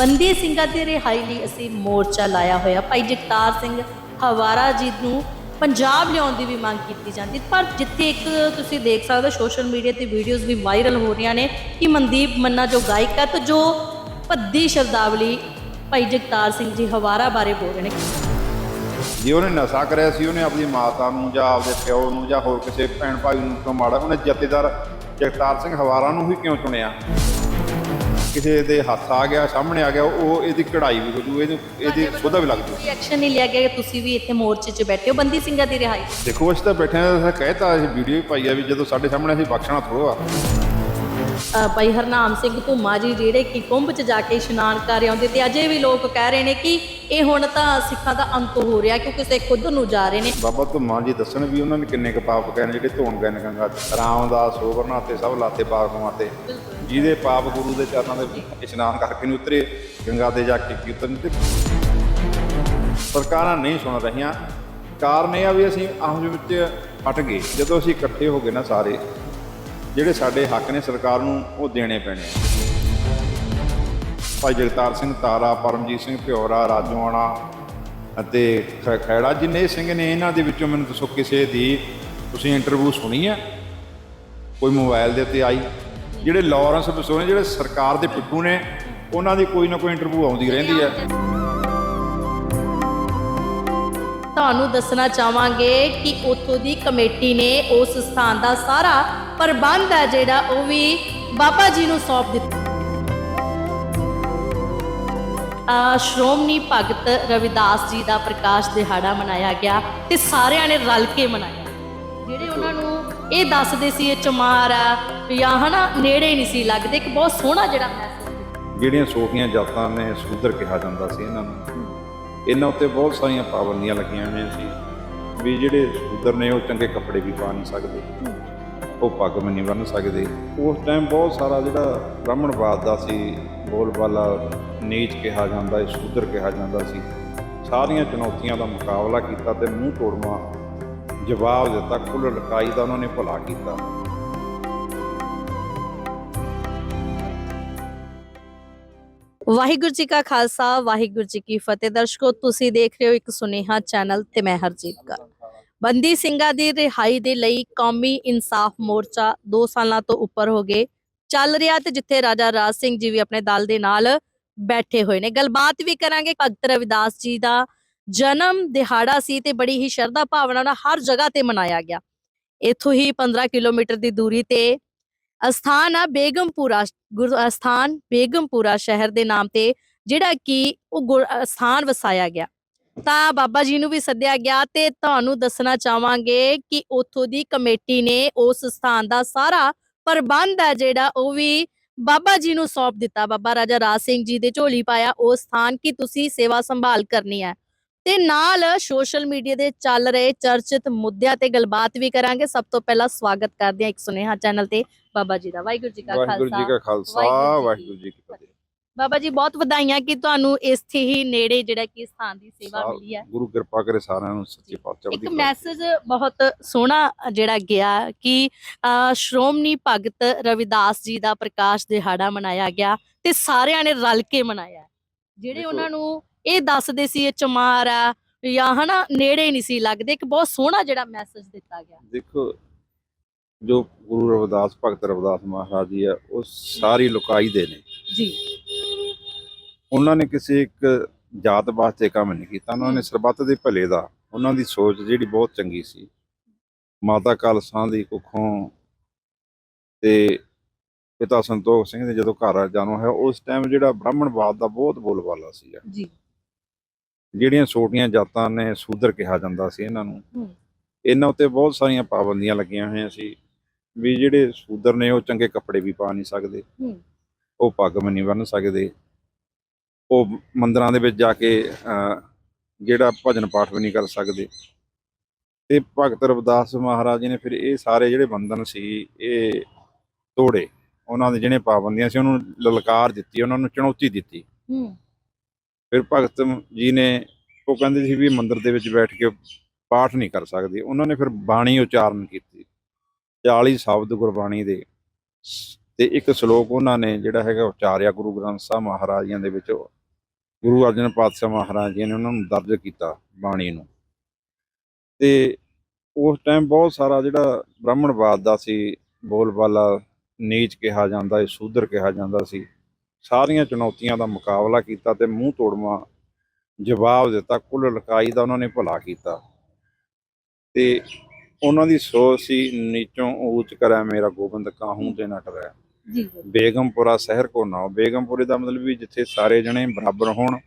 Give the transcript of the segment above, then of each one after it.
ਬੰਦੀ ਸਿੰਘਾਂ ਦੀ ਰਿਹਾਈ ਲਈ ਅਸੀਂ ਮੋਰਚਾ ਲਾਇਆ ਹੋਇਆ। ਭਾਈ ਜਗਤਾਰ ਸਿੰਘ ਹਵਾਰਾ ਜੀ ਨੂੰ ਪੰਜਾਬ ਲਿਆਉਣ ਦੀ ਵੀ ਮੰਗ ਕੀਤੀ ਜਾਂਦੀ। ਪਰ ਜਿੱਥੇ ਇੱਕ ਤੁਸੀਂ ਦੇਖ ਸਕਦੇ ਹੋ, ਸੋਸ਼ਲ ਮੀਡੀਆ ਤੇ ਵੀਡੀਓਜ਼ ਵੀ ਵਾਇਰਲ ਹੋ ਰਹੀਆਂ ਨੇ ਕਿ ਮਨਦੀਪ ਮੰਨਾ ਜੋ ਗਾਇਕ ਹੈ ਤੇ ਜੋ ਭੱਦੀ ਸ਼ਬਦਾਵਲੀ ਭਾਈ ਜਗਤਾਰ ਸਿੰਘ ਜੀ ਹਵਾਰਾ ਬਾਰੇ ਬੋਲ ਰਹੇ ਨੇ। ਜੇ ਉਹਨੇ ਨਸ਼ਾ ਕਰਿਆ ਸੀ, ਉਹਨੇ ਆਪਣੀ ਮਾਤਾ ਨੂੰ ਜਾਂ ਆਪਦੇ ਪਿਓ ਨੂੰ ਜਾਂ ਹੋਰ ਕਿਸੇ ਭੈਣ ਭਾਈ ਨੂੰ ਕਿਉਂ ਮਾੜਾ ਉਹਨੇ ਜਥੇਦਾਰ ਜਗਤਾਰ ਸਿੰਘ ਹਵਾਰਾ ਨੂੰ ਹੀ ਕਿਉਂ ਚੁਣਿਆ? ਕਿਸੇ ਦੇ ਹੱਥ ਆ ਗਿਆ ਸਾਹਮਣੇ ਆ ਗਿਆ ਉਹ ਇਹਦੀ ਕਢਾਈ ਵੀ ਹੋ ਜੂ ਇਹਨੂੰ ਇਹਦੀ ਉਹਦਾ ਵੀ ਲੱਗ ਜੂ। ਕੋਈ ਐਕਸ਼ਨ ਨਹੀਂ ਲਿਆ ਗਿਆ ਕਿ ਤੁਸੀਂ ਵੀ ਇੱਥੇ ਮੋਰਚੇ 'ਚ ਬੈਠੇ ਹੋ ਬੰਦੀ ਸਿੰਘਾਂ ਦੀ ਰਿਹਾਈ। ਦੇਖੋ ਅਸੀਂ ਤਾਂ ਬੈਠੇ ਆ ਕਹਿਤਾ ਅਸੀਂ ਵੀਡੀਓ ਵੀ ਪਾਈ ਆ ਵੀ ਜਦੋਂ ਸਾਡੇ ਸਾਹਮਣੇ ਅਸੀਂ ਬਖਸ਼ਣਾ ਥੋੜੋ ਆ ਅ, ਭਾਈ ਹਰਨਾਮ ਸਿੰਘ ਧੁੰਮਾ ਜੀ ਜਿਹੜੇ ਕਿ ਕੁੰਭ 'ਚ ਜਾ ਕੇ ਇਸ਼ਨਾਨ ਕਰ ਆਉਂਦੇ ਤੇ ਅਜੇ ਵੀ ਲੋਕ ਕਹਿ ਰਹੇ ਨੇ ਕਿ ਇਹ ਹੁਣ ਤਾਂ ਸਿੱਖਾਂ ਦਾ ਅੰਤ ਹੋ ਰਿਹਾ ਕਿਉਂਕਿ ਸਿੱਖ ਉਧਰ ਨੂੰ ਜਾ ਰਹੇ ਨੇ। ਬਾਬਾ ਧੁੰਮਾ ਜੀ ਦੱਸਣ ਵੀ ਉਹਨਾਂ ਨੇ ਕਿੰਨੇ ਕੁ ਪਾਪ ਨੇ ਜਿਹੜੇ ਧੋਣ ਗਏ ਨੇ ਗੰਗਾ 'ਚ। ਰਾਮਦਾਸ ਸੋਵਰਨਾ ਤੇ ਸਭ ਲਾਤੇ ਪਾਪ ਮਾਤੇ ਜਿਹਦੇ ਪਾਪ ਗੁਰੂ ਦੇ ਚਰਨਾਂ ਦੇ ਇਸ਼ਨਾਨ ਕਰਕੇ ਨਹੀਂ ਉਤਰੇ, ਗੰਗਾ ਤੇ ਜਾ ਕੇ ਕੀਰਤਨ ਤੇ ਸਰਕਾਰਾਂ ਨਹੀਂ ਸੁਣ ਰਹੀਆਂ। ਕਾਰਨ ਇਹ ਆ ਵੀ ਅਸੀਂ ਆਪਸ ਵਿੱਚ ਫਟ ਗਏ। ਜਦੋਂ ਅਸੀਂ ਇਕੱਠੇ ਹੋ ਗਏ ਨਾ ਸਾਰੇ, ਜਿਹੜੇ ਸਾਡੇ ਹੱਕ ਨੇ ਸਰਕਾਰ ਨੂੰ, ਉਹ ਦੇਣੇ ਪੈਣੇ ਭਾਈ ਜਗਤਾਰ ਸਿੰਘ ਤਾਰਾ, ਪਰਮਜੀਤ ਸਿੰਘ ਭਿਓਰਾ, ਰਾਜੋਆਣਾ ਅਤੇ ਖ- ਖੈੜਾ ਜਿੰਨੇ ਸਿੰਘ ਨੇ ਇਹਨਾਂ ਦੇ ਵਿੱਚੋਂ ਮੈਨੂੰ ਦੱਸੋ ਕਿਸੇ ਦੀ ਤੁਸੀਂ ਇੰਟਰਵਿਊ ਸੁਣੀ ਹੈ ਕੋਈ ਮੋਬਾਈਲ ਦੇ ਉੱਤੇ ਆਈ? ਜਿਹੜੇ ਲਾਰੈਂਸ ਬਸੋਨੇ ਜਿਹੜੇ ਸਰਕਾਰ ਦੇ ਪਿੱਟੂ ਨੇ, ਉਹਨਾਂ ਦੀ ਕੋਈ ਨਾ ਕੋਈ ਇੰਟਰਵਿਊ ਆਉਂਦੀ ਰਹਿੰਦੀ ਹੈ। ਤੁਹਾਨੂੰ ਦੱਸਣਾ ਚਾਹਾਂਗੇ ਕਿ ਉੱਥੋਂ ਦੀ ਕਮੇਟੀ ਨੇ ਉਸ ਸਥਾਨ ਦਾ ਸਾਰਾ ਪ੍ਰਬੰਧ ਹੈ ਜਿਹੜਾ, ਉਹ ਵੀ ਬਾਬਾ ਜੀ ਨੂੰ ਸੌਂਪ ਦਿੱਤਾ। ਆ, ਸ਼੍ਰੋਮਣੀ ਭਗਤ ਰਵਿਦਾਸ ਜੀ ਦਾ ਪ੍ਰਕਾਸ਼ ਦਿਹਾੜਾ ਮਨਾਇਆ ਗਿਆ ਤੇ ਸਾਰਿਆਂ ਨੇ ਰਲ ਕੇ ਮਨਾਇਆ। ਜਿਹੜੇ ਉਹਨਾਂ ਨੂੰ ਇਹ ਦੱਸਦੇ ਸੀ, ਇਹ ਚਮਾਰ ਆ ਜਾਂ ਹਨਾ, ਨੇੜੇ ਨਹੀਂ ਸੀ ਲੱਗਦੇ ਕਿ ਬਹੁਤ ਸੋਹਣਾ ਜਿਹੜਾ ਮੈਸੇਜ ਜਿਹੜੀਆਂ ਛੋਟੀਆਂ ਜਾਤਾਂ ਨੇ, ਸ਼ੂਦਰ ਕਿਹਾ ਜਾਂਦਾ ਸੀ ਇਹਨਾਂ ਨੂੰ। ਇਹਨਾਂ ਉੱਤੇ ਬਹੁਤ ਸਾਰੀਆਂ ਪਾਬੰਦੀਆਂ ਲੱਗੀਆਂ ਹੋਈਆਂ ਸੀ ਵੀ ਜਿਹੜੇ ਸ਼ੂਦਰ ਨੇ, ਉਹ ਚੰਗੇ ਕੱਪੜੇ ਵੀ ਪਾ ਨਹੀਂ ਸਕਦੇ। ਉਹ ਪੱਗ ਵੀ ਨਹੀਂ ਬੰਨ੍ਹ ਸਕਦੇ। ਉਸ ਟਾਈਮ ਬਹੁਤ ਸਾਰਾ ਜਿਹੜਾ ਬ੍ਰਾਹਮਣਵਾਦ ਦਾ ਸੀ, ਬੋਲਬਾਲਾ, ਨੀਚ ਕਿਹਾ ਜਾਂਦਾ ਸੀ ਸ਼ੂਦਰ ਕਿਹਾ ਜਾਂਦਾ ਸੀ। ਸਾਰੀਆਂ ਚੁਣੌਤੀਆਂ ਦਾ ਮੁਕਾਬਲਾ ਕੀਤਾ ਤੇ ਮੂੰਹ ਤੋੜਵਾ ਜਵਾਬ ਦਿੱਤਾ ਕੁੱਲ ਲਕਾਈ ਦਾ ਉਹਨਾਂ ਨੇ ਭਲਾ ਕੀਤਾ। ਵਾਹਿਗੁਰੂ ਜੀ ਕਾ ਖਾਲਸਾ, ਵਾਹਿਗੁਰੂ ਜੀ ਕੀ ਫਤਿਹ। ਦਰਸ਼ਕੋ, ਤੁਸੀਂ ਦੇਖ ਰਹੇ ਹੋ ਇੱਕ ਸੁਨੇਹਾ ਚੈਨਲ ਤੇ ਮੈਂ ਹਰਜੀਤ ਕੌਰ। ਬੰਦੀ ਸਿੰਘਾਂ ਦੀ ਰਿਹਾਈ ਦੇ ਲਈ ਕੌਮੀ ਇਨਸਾਫ ਮੋਰਚਾ 2 ਸਾਲਾਂ ਤੋਂ ਉੱਪਰ ਹੋ ਗਏ, ਚੱਲ ਰਿਹਾ ਤੇ ਜਿੱਥੇ ਰਾਜਾ ਰਾਜ ਸਿੰਘ ਜੀ ਵੀ ਆਪਣੇ ਦਲ ਦੇ ਨਾਲ ਬੈਠੇ ਹੋਏ ਨੇ। ਗੱਲਬਾਤ ਵੀ ਕਰਾਂਗੇ ਭਗਤ ਰਵਿਦਾਸ ਜੀ ਦਾ। ਜਨਮ ਦਿਹਾੜਾ ਸੀ ਤੇ ਬੜੀ ਹੀ ਸ਼ਰਧਾ ਭਾਵਨਾ ਨਾਲ ਹਰ ਜਗ੍ਹਾ ਤੇ ਮਨਾਇਆ ਗਿਆ। ਇੱਥੋਂ ਹੀ 15 ਕਿਲੋਮੀਟਰ ਦੀ ਦੂਰੀ ਤੇ ਅਸਥਾਨ ਆ ਬੇਗਮਪੁਰਾ, ਗੁਰ ਅਸਥਾਨ ਬੇਗਮਪੁਰਾ ਸ਼ਹਿਰ ਦੇ ਨਾਮ ਤੇ, ਜਿਹੜਾ ਕਿ ਉਹ ਗੁਰ- ਅਸਥਾਨ ਵਸਾਇਆ ਗਿਆ। ਤਾਂ ਬਾਬਾ ਜੀ ਨੂੰ ਵੀ ਸੱਦਿਆ ਗਿਆ ਤੇ ਤੁਹਾਨੂੰ ਦੱਸਣਾ ਚਾਹਾਂਗੇ ਕਿ ਉੱਥੋਂ ਦੀ ਕਮੇਟੀ ਨੇ ਉਸ ਸਥਾਨ ਦਾ ਸਾਰਾ ਪ੍ਰਬੰਧ ਹੈ ਜਿਹੜਾ, ਉਹ ਵੀ ਬਾਬਾ ਜੀ ਨੂੰ ਸੌਂਪ ਦਿੱਤਾ। ਬਾਬਾ ਰਾਜਾ ਰਾਜ ਸਿੰਘ ਜੀ ਦੇ ਝੋਲੀ ਪਾਇਆ ਉਹ ਸਥਾਨ ਕੀ ਤੁਸੀਂ ਸੇਵਾ ਸੰਭਾਲ ਕਰਨੀ ਹੈ। ਤੇ ਨਾਲ ਸੋਸ਼ਲ ਮੀਡੀਆ ਦੇ ਚੱਲ ਰਹੇ ਚਰਚਿਤ ਮੁੱਦਿਆਂ ਤੇ ਗੱਲਬਾਤ ਵੀ ਕਰਾਂਗੇ। ਸਭ ਤੋਂ ਪਹਿਲਾਂ ਸਵਾਗਤ ਕਰਦੇ ਹਾਂ ਇੱਕ ਸੁਨੇਹਾ ਚੈਨਲ ਤੇ। ਬਾਬਾ ਜੀ ਦਾ ਵਾਹਿਗੁਰੂ ਜੀ ਕਾ ਵਾਹਿਗੁਰੂ ਜੀ ਖਾਲਸਾ ਕਾ ਖਾਲਸਾ ਵਾਹਿਗੁਰੂ ਜੀ ਕੀ ਫਤਿਹ। ਬਾਬਾ ਜੀ ਬਹੁਤ ਵਧਾਈਆਂ ਕਿ ਤੁਹਾਨੂੰ ਇੱਥੇ ਹੀ ਨੇੜੇ ਜਿਹੜਾ ਕਿ ਸਥਾਨ ਦੀ ਸੇਵਾ ਮਿਲੀ ਹੈ। ਗੁਰੂ ਕਿਰਪਾ ਕਰੇ ਸਾਰਿਆਂ ਨੂੰ ਸੱਚੇ ਪਾਤਸ਼ਾਹ ਇੱਕ ਦੀ ਮੈਸੇਜ ਬਹੁਤ ਸੋਹਣਾ ਜਿਹੜਾ ਗਿਆ ਕਿ ਸ਼੍ਰੋਮਣੀ ਭਗਤ ਰਵਿਦਾਸ ਜੀ ਦਾ ਪ੍ਰਕਾਸ਼ ਦਿਹਾੜਾ ਮਨਾਇਆ ਗਿਆ ਤੇ ਸਾਰਿਆਂ ਨੇ ਰਲ ਕੇ ਮਨਾਇਆ। ਜਿਹੜੇ ਉਹਨਾਂ ਨੂੰ ਇਹ ਦੱਸਦੇ ਸੀ ਇਹ ਚਮਾਰ ਆ ਜਾਂ ਹਨਾ ਨੇੜੇ ਨਹੀਂ ਸੀ ਲੱਗਦੇ ਇੱਕ ਬਹੁਤ ਸੋਹਣਾ ਜਿਹੜਾ ਮੈਸੇਜ ਦਿੱਤਾ ਗਿਆ। ਦੇਖੋ ਜੋ ਗੁਰੂ ਰਵਿਦਾਸ ਭਗਤ ਰਵਿਦਾਸ ਮਹਾਰਾਜ ਜੀ ਆ ਉਹ ਸਾਰੀ ਲੁਕਾਈ ਦੇ ਨੇ। ਜੀ। ਉਹਨਾਂ ਨੇ ਕਿਸੇ ਇੱਕ ਜਾਤ ਵਾਸਤੇ ਕੰਮ ਨਹੀਂ ਕੀਤਾ। ਉਹਨਾਂ ਨੇ ਸਰਬੱਤ ਦੇ ਭਲੇ ਦਾ ਉਹਨਾਂ ਦੀ ਸੋਚ ਜਿਹੜੀ ਬਹੁਤ ਚੰਗੀ ਸੀ। ਮਾਤਾ ਕਾਲਸਾਂ ਦੀ ਕੁੱਖੋਂ ਤੇ ਪਿਤਾ ਸੰਤੋਖ ਸਿੰਘ ਦੇ ਜਦੋਂ ਘਰ ਜਾਣੋ ਹੈ ਉਸ ਟਾਈਮ ਜਿਹੜਾ ਬ੍ਰਾਹਮਣਵਾਦ ਦਾ ਬਹੁਤ ਬੋਲਬਾਲਾ ਸੀ ਜੀ। ਜਿਹੜੀਆਂ ਛੋਟੀਆਂ ਜਾਤਾਂ ਨੇ ਸ਼ੂਦਰ ਕਿਹਾ ਜਾਂਦਾ ਸੀ ਇਹਨਾਂ ਨੂੰ। ਇਹਨਾਂ ਉੱਤੇ ਬਹੁਤ ਸਾਰੀਆਂ ਪਾਬੰਦੀਆਂ ਲੱਗੀਆਂ ਹੋਈਆਂ ਸੀ ਵੀ ਜਿਹੜੇ ਸ਼ੂਦਰ ਨੇ ਉਹ ਚੰਗੇ ਕੱਪੜੇ ਵੀ ਪਾ ਨਹੀਂ ਸਕਦੇ। ਉਹ ਪੱਗ ਵੀ ਨਹੀਂ ਬੰਨ੍ਹ ਸਕਦੇ ਉਹ ਮੰਦਰਾਂ ਦੇ ਵਿੱਚ ਜਾ ਕੇ ਜਿਹੜਾ ਭਜਨ ਪਾਠ ਵੀ ਨਹੀਂ ਕਰ ਸਕਦੇ ਤੇ ਭਗਤ ਰਵਿਦਾਸ ਮਹਾਰਾਜ ਜੀ ਨੇ ਫਿਰ ਇਹ ਸਾਰੇ ਜਿਹੜੇ ਬੰਧਨ ਸੀ ਇਹ ਤੋੜੇ ਉਹਨਾਂ ਦੇ ਜਿਹੜੇ ਪਾਬੰਦੀਆਂ ਸੀ ਉਹਨੂੰ ਲਲਕਾਰ ਦਿੱਤੀ ਉਹਨਾਂ ਨੂੰ ਚੁਣੌਤੀ ਦਿੱਤੀ ਫਿਰ ਭਗਤ ਜੀ ਨੇ, ਉਹ ਕਹਿੰਦੇ ਸੀ ਵੀ ਮੰਦਿਰ ਦੇ ਵਿੱਚ ਬੈਠ ਕੇ ਪਾਠ ਨਹੀਂ ਕਰ ਸਕਦੇ। ਉਹਨਾਂ ਨੇ ਫਿਰ ਬਾਣੀ ਉਚਾਰਨ ਕੀਤੀ। 40 ਸ਼ਬਦ ਗੁਰਬਾਣੀ ਦੇ। ਤੇ ਇੱਕ ਸ਼ਲੋਕ ਉਹਨਾਂ ਨੇ ਜਿਹੜਾ ਹੈਗਾ ਉਚਾਰਿਆ ਗੁਰੂ ਗ੍ਰੰਥ ਸਾਹਿਬ ਮਹਾਰਾਜਿਆਂ ਦੇ ਵਿੱਚ ਗੁਰੂ ਅਰਜਨ ਪਾਤਸ਼ਾਹ ਮਹਾਰਾਜ ਜੀ ਨੇ ਉਹਨਾਂ ਨੂੰ ਦਰਜ ਕੀਤਾ ਬਾਣੀ ਨੂੰ। ਤੇ ਉਸ ਟਾਈਮ ਬਹੁਤ ਸਾਰਾ ਜਿਹੜਾ ਬ੍ਰਾਹਮਣਵਾਦ ਦਾ ਸੀ, ਬੋਲਬਾਲਾ, ਨੀਚ ਕਿਹਾ ਜਾਂਦਾ ਹੈ ਸ਼ੂਦਰ ਕਿਹਾ ਜਾਂਦਾ ਸੀ। ਸਾਰੀਆਂ ਚੁਣੌਤੀਆਂ ਦਾ ਮੁਕਾਬਲਾ ਕੀਤਾ ਤੇ ਮੂੰਹ ਤੋੜਵਾ ਜਵਾਬ ਦਿੱਤਾ ਕੁੱਲ ਲਕਾਈ ਦਾ ਉਹਨਾਂ ਨੇ ਭਲਾ ਕੀਤਾ। ਤੇ ਉਹਨਾਂ ਦੀ ਸੋਚ ਸੀ ਨੀਚੋਂ ਊਚ ਕਰੇ ਮੇਰਾ ਗੋਬਿੰਦ ਕਾਹੂ ਤੇ ਨਟ ਰਿਹਾ ਜੀ ਬੇਗਮਪੁਰਾ ਸ਼ਹਿਰ ਕੋ ਨਾ ਬੇਗਮਪੁਰੇ ਦਾ ਮਤਲਬ ਵੀ ਜਿੱਥੇ ਸਾਰੇ ਜਣੇ ਬਰਾਬਰ ਹੋਣ